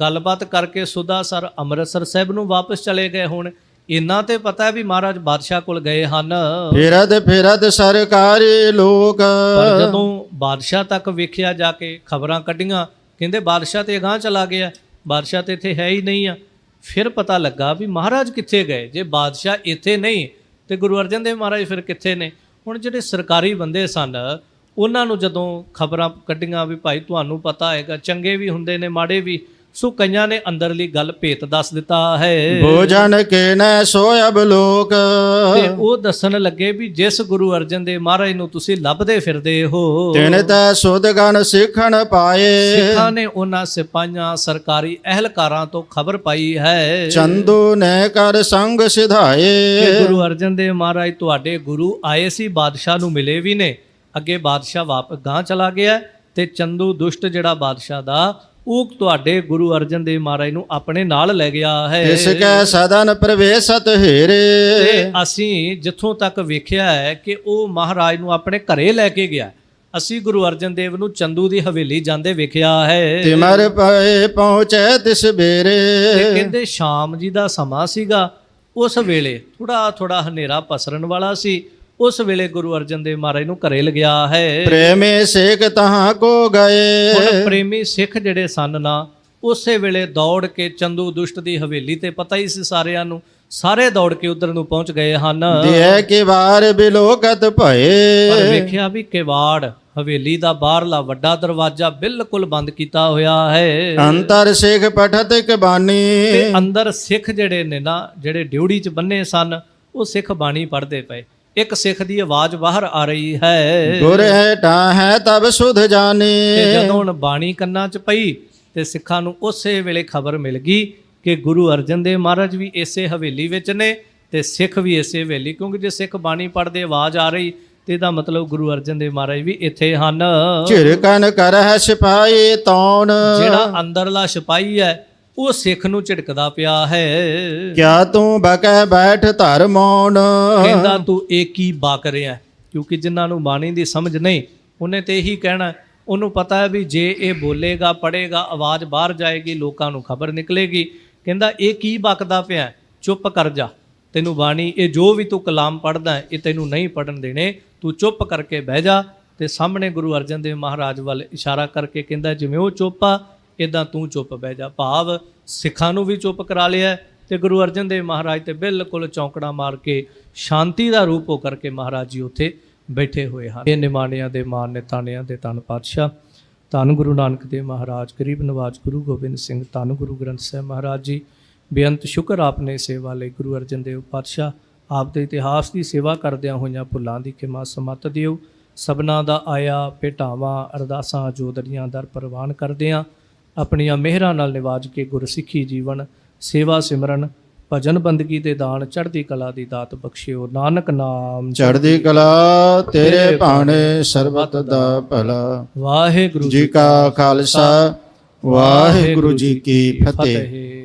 ਗੱਲਬਾਤ ਕਰਕੇ ਸੁਦਾਸਰ ਅੰਮ੍ਰਿਤਸਰ ਸਾਹਿਬ ਨੂੰ ਵਾਪਸ ਚਲੇ ਗਏ ਹੋਣ। ਇੰਨਾ ਤੇ ਪਤਾ ਹੈ ਵੀ ਮਹਾਰਾਜ ਬਾਦਸ਼ਾਹ ਕੋਲ ਗਏ ਹਨ। ਫਿਰਦ ਫਿਰਦ ਸਰਕਾਰੀ ਲੋਕ। ਪਰ ਜਦੋਂ ਬਾਦਸ਼ਾਹ ਤੱਕ ਵੇਖਿਆ ਜਾ ਕੇ ਖਬਰਾਂ ਕੱਢੀਆਂ ਕਹਿੰਦੇ ਬਾਦਸ਼ਾਹ ਤੇ ਅਗਾਂਹ ਚਲਾ ਗਿਆ ਬਾਦਸ਼ਾਹ ਤੇ ਇੱਥੇ ਹੈ ਹੀ ਨਹੀਂ ਆ। ਫਿਰ ਪਤਾ ਲੱਗਾ ਵੀ ਮਹਾਰਾਜ ਕਿੱਥੇ ਗਏ? ਜੇ ਬਾਦਸ਼ਾਹ ਇੱਥੇ ਨਹੀਂ ਤੇ ਗੁਰੂ ਅਰਜਨ ਦੇਵ ਮਹਾਰਾਜ ਫਿਰ ਕਿੱਥੇ ਨੇ? ਹੁਣ ਜਿਹੜੇ ਸਰਕਾਰੀ ਬੰਦੇ ਸਨ ਉਹਨਾਂ ਨੂੰ ਜਦੋਂ ਖਬਰਾਂ ਕੱਢੀਆਂ ਵੀ ਭਾਈ ਤੁਹਾਨੂੰ ਪਤਾ ਹੈਗਾ ਚੰਗੇ ਵੀ ਹੁੰਦੇ ਨੇ ਮਾੜੇ ਵੀ ਸੋ ਕਈਆਂ ਨੇ ਅੰਦਰਲੀ ਗੱਲ ਭੇਤ ਦੱਸ ਦਿੱਤਾ ਹੈ। ਭੋਜਨ ਕੇ ਨੈ ਸੋਇਬ ਲੋਕ ਤੇ ਉਹ ਦੱਸਣ ਲੱਗੇ ਵੀ ਜਿਸ ਗੁਰੂ ਅਰਜਨ ਦੇਵ ਮਹਾਰਾਜ ਨੂੰ ਤੁਸੀਂ ਲੱਭਦੇ ਫਿਰਦੇ ਹੋ। ਤਿਨ ਤੈ ਸੁਧ ਗਨ ਸਿੱਖਣ ਪਾਏ। ਸਿੱਖਾਂ ਨੇ ਉਹਨਾਂ ਸਿਪਾਹੀਆਂ ਸਰਕਾਰੀ ਅਹਿਲਕਾਰਾਂ ਤੋਂ ਖਬਰ ਪਾਈ ਹੈ। ਚੰਦੂ ਨੇ ਕਰ ਸੰਗ ਸਿਧਾਏ। ਗੁਰੂ ਅਰਜਨ ਦੇਵ ਮਹਾਰਾਜ ਤੁਹਾਡੇ ਗੁਰੂ ਆਏ ਸੀ ਬਾਦਸ਼ਾਹ ਨੂੰ ਮਿਲੇ ਵੀ ਨੇ। ਅੱਗੇ ਬਾਦਸ਼ਾਹ ਵਾਪ ਗਾਂ ਚਲਾ ਗਿਆ ਤੇ ਚੰਦੂ ਦੁਸ਼ਟ ਜਿਹੜਾ ਬਾਦਸ਼ਾਹ ਦਾ ਉਹ ਤੁਹਾਡੇ ਗੁਰੂ ਅਰਜਨ ਦੇਵ ਮਹਾਰਾਜ ਨੂੰ ਆਪਣੇ ਨਾਲ ਲੈ ਗਿਆ ਹੈ। ਇਸ ਕੈ ਸਦਨ ਪ੍ਰਵੇਸ਼ਤ ਹੀਰੇ। ਤੇ ਅਸੀਂ ਜਿੱਥੋਂ ਤੱਕ ਵੇਖਿਆ ਹੈ ਕਿ ਉਹ ਮਹਾਰਾਜ ਨੂੰ ਆਪਣੇ ਘਰੇ ਲੈ ਕੇ ਗਿਆ। ਅਸੀਂ ਗੁਰੂ ਅਰਜਨ ਦੇਵ ਨੂੰ ਚੰਦੂ ਦੀ ਹਵੇਲੀ ਜਾਂਦੇ ਵੇਖਿਆ ਹੈ। ਤਿਮਰ ਪਏ ਪਹੁੰਚੈ ਤਿਸ ਬੇਰੇ। ਤੇ ਕਹਿੰਦੇ ਸ਼ਾਮ ਜੀ ਦਾ ਸਮਾਂ ਸੀਗਾ। ਉਸ ਵੇਲੇ ਥੋੜਾ ਥੋੜਾ ਹਨੇਰਾ ਪਸਰਨ ਵਾਲਾ ਸੀ। ਉਸ ਵੇਲੇ ਗੁਰੂ ਅਰਜਨ ਦੇਵ ਮਹਾਰਾਜ ਨੂੰ ਘਰੇ ਲਗਿਆ ਹੈ। ਪ੍ਰੇਮੇ ਸੇਖ ਤਹਾਂ ਕੋ ਗਏ। ਹੁਣ ਪ੍ਰੇਮੀ ਸਿੱਖ ਜਿਹੜੇ ਸਨ ਨਾ ਉਸੇ ਵੇਲੇ ਦੌੜ ਕੇ ਚੰਦੂ ਦੁਸ਼ਟ ਦੀ ਹਵੇਲੀ ਤੇ ਪਤਾ ਹੀ ਸੀ ਸਾਰਿਆਂ ਨੂੰ ਸਾਰੇ ਦੌੜ ਕੇ ਉਧਰ ਨੂੰ ਪਹੁੰਚ ਗਏ ਹਨ। ਦਿਐ ਕੇ ਵਾਰ ਬਿਲੋਕਤ ਪਰ ਭਏ। ਵੇਖਿਆ ਵੀ ਕਿਵਾੜ ਹਵੇਲੀ ਦਾ ਬਾਹਰਲਾ ਵੱਡਾ ਦਰਵਾਜ਼ਾ ਬਿਲਕੁਲ ਬੰਦ ਕੀਤਾ ਹੋਇਆ ਹੈ। ਅੰਤਰ ਸਿੱਖ ਪਠਤ ਕਬਾਨੀ। ਤੇ ਅੰਦਰ ਸਿੱਖ ਜਿਹੜੇ ਨੇ ਨਾ ਜਿਹੜੇ ਡਿਊੜੀ 'ਚ ਬੰਨੇ ਸਨ ਉਹ ਸਿੱਖ ਬਾਣੀ ਪੜ੍ਹਦੇ ਪਏ। ਇੱਕ ਸਿੱਖ ਦੀ ਆਵਾਜ਼ ਬਾਹਰ ਆ ਰਹੀ ਹੈ। ਗੁਰ ਹੈ ਹੈ ਤਬ ਸੁਧ ਜਾਣੇ। ਤੇ ਜਦੋਂ ਹੁਣ ਬਾਣੀ ਕੰਨਾਂ 'ਚ ਪਈ ਤੇ ਸਿੱਖਾਂ ਨੂੰ ਉਸੇ ਵੇਲੇ ਖਬਰ ਮਿਲ ਗਈ ਕਿ ਗੁਰੂ ਅਰਜਨ ਦੇਵ ਮਹਾਰਾਜ ਵੀ ਇਸੇ ਹਵੇਲੀ ਵਿੱਚ ਨੇ ਤੇ ਸਿੱਖ ਵੀ ਇਸੇ ਹਵੇਲੀ ਕਿਉਂਕਿ ਜੇ ਸਿੱਖ ਬਾਣੀ ਪੜ੍ਹਦੇ ਆਵਾਜ਼ ਆ ਰਹੀ ਤੇ ਇਹਦਾ ਮਤਲਬ ਗੁਰੂ ਅਰਜਨ ਦੇਵ ਮਹਾਰਾਜ ਵੀ ਇੱਥੇ ਹਨ। ਝਿਰਕਨ ਕਰਹਿ ਸਿਪਾਈ ਤੌਣ। ਜਿਹੜਾ ਅੰਦਰਲਾ ਸਿਪਾਹੀ ਹੈ ਉਹ ਸਿੱਖ ਨੂੰ ਝਿੜਕਦਾ ਪਿਆ ਹੈ। ਕਿਆ ਤੂੰ ਬਕੈ ਬੈਠ ਧਰ ਮੌਨ? ਕਹਿੰਦਾ ਤੂੰ ਇਹ ਕੀ ਬਾਕ ਰਿਹਾ ਕਿਉਂਕਿ ਜਿਨ੍ਹਾਂ ਨੂੰ ਬਾਣੀ ਦੀ ਸਮਝ ਨਹੀਂ ਉਹਨੇ ਤੇ ਇਹੀ ਕਹਿਣਾ ਉਹਨੂੰ ਪਤਾ ਹੈ ਵੀ ਜੇ ਇਹ ਬੋਲੇਗਾ ਪੜੇਗਾ ਆਵਾਜ਼ ਬਾਹਰ ਜਾਏਗੀ ਲੋਕਾਂ ਨੂੰ ਖਬਰ ਨਿਕਲੇਗੀ। ਕਹਿੰਦਾ ਇਹ ਕੀ ਬਕਦਾ ਪਿਆ ਚੁੱਪ ਕਰ ਜਾ। ਤੈਨੂੰ ਬਾਣੀ ਇਹ ਜੋ ਵੀ ਤੂੰ ਕਲਾਮ ਪੜਦਾ ਇਹ ਤੈਨੂੰ ਨਹੀਂ ਪੜਨ ਦੇਣੇ। ਤੂੰ ਚੁੱਪ ਕਰਕੇ ਬਹਿ ਜਾ। ਤੇ ਸਾਹਮਣੇ ਗੁਰੂ ਅਰਜਨ ਦੇਵ ਮਹਾਰਾਜ ਵੱਲ ਇਸ਼ਾਰਾ ਕਰਕੇ ਕਹਿੰਦਾ ਜਿਵੇਂ ਉਹ ਚੁੱਪ ਆ ਇਦਾਂ ਤੂੰ ਚੁੱਪ ਬਹਿ ਜਾ। ਭਾਵ ਸਿੱਖਾਂ ਨੂੰ ਵੀ ਚੁੱਪ ਕਰਾ ਲਿਆ ਤੇ ਗੁਰੂ ਅਰਜਨ ਦੇਵ ਮਹਾਰਾਜ ਤੇ ਬਿਲਕੁਲ ਚੌਂਕੜਾ ਮਾਰ ਕੇ ਸ਼ਾਂਤੀ ਦਾ ਰੂਪ ਹੋ ਕਰਕੇ ਮਹਾਰਾਜ ਜੀ ਉੱਥੇ ਬੈਠੇ ਹੋਏ ਹਨ। ਇਹ ਨਿਮਾਣਿਆਂ ਦੇ ਮਾਨ ਨੇ ਤਾਣਿਆਂ ਦੇ ਤਨ ਪਾਤਸ਼ਾਹ, ਧੰਨ ਗੁਰੂ ਨਾਨਕ ਦੇਵ ਮਹਾਰਾਜ, ਗਰੀਬ ਨਵਾਜ ਗੁਰੂ ਗੋਬਿੰਦ ਸਿੰਘ, ਧੰਨ ਗੁਰੂ ਗ੍ਰੰਥ ਸਾਹਿਬ ਮਹਾਰਾਜ ਜੀ। ਬੇਅੰਤ ਸ਼ੁਕਰ ਆਪਨੇ ਸੇਵਾ ਲਈ ਗੁਰੂ ਅਰਜਨ ਦੇਵ ਪਾਤਸ਼ਾਹ ਆਪ ਦੇ ਇਤਿਹਾਸ ਦੀ ਸੇਵਾ ਕਰਦਿਆਂ ਹੋਈਆਂ ਭੁੱਲਾਂ ਦੀ ਖਿਮਾ ਸਮਤ ਦਿਓ। ਸਭਨਾ ਦਾ ਆਇਆ ਭੇਟਾਵਾਂ, ਅਰਦਾਸਾਂ, ਜੋਦੜੀਆਂ ਦਰ ਪ੍ਰਵਾਨ ਕਰਦਿਆਂ ਆਪਣੀਆਂ ਮਿਹਰਾਂ ਨਾਲ ਨਿਵਾਜ ਕੇ ਗੁਰਸਿੱਖੀ ਜੀਵਨ ਸੇਵਾ ਸਿਮਰਨ ਭਜਨ ਬੰਦਗੀ ਦੇ ਦਾਨ ਚੜ੍ਹਦੀ ਕਲਾ ਦੀ ਦਾਤ ਬਖਸ਼ਿਓ। ਨਾਨਕ ਨਾਮ ਚੜ੍ਹਦੀ ਕਲਾ ਤੇਰੇ ਭਾਣੇ ਸਰਬਤ ਦਾ ਭਲਾ। ਵਾਹਿਗੁਰੂ ਜੀ ਕਾ ਖਾਲਸਾ ਵਾਹਿਗੁਰੂ ਜੀ ਕੀ ਫਤਿਹ। ਫਤਿਹ।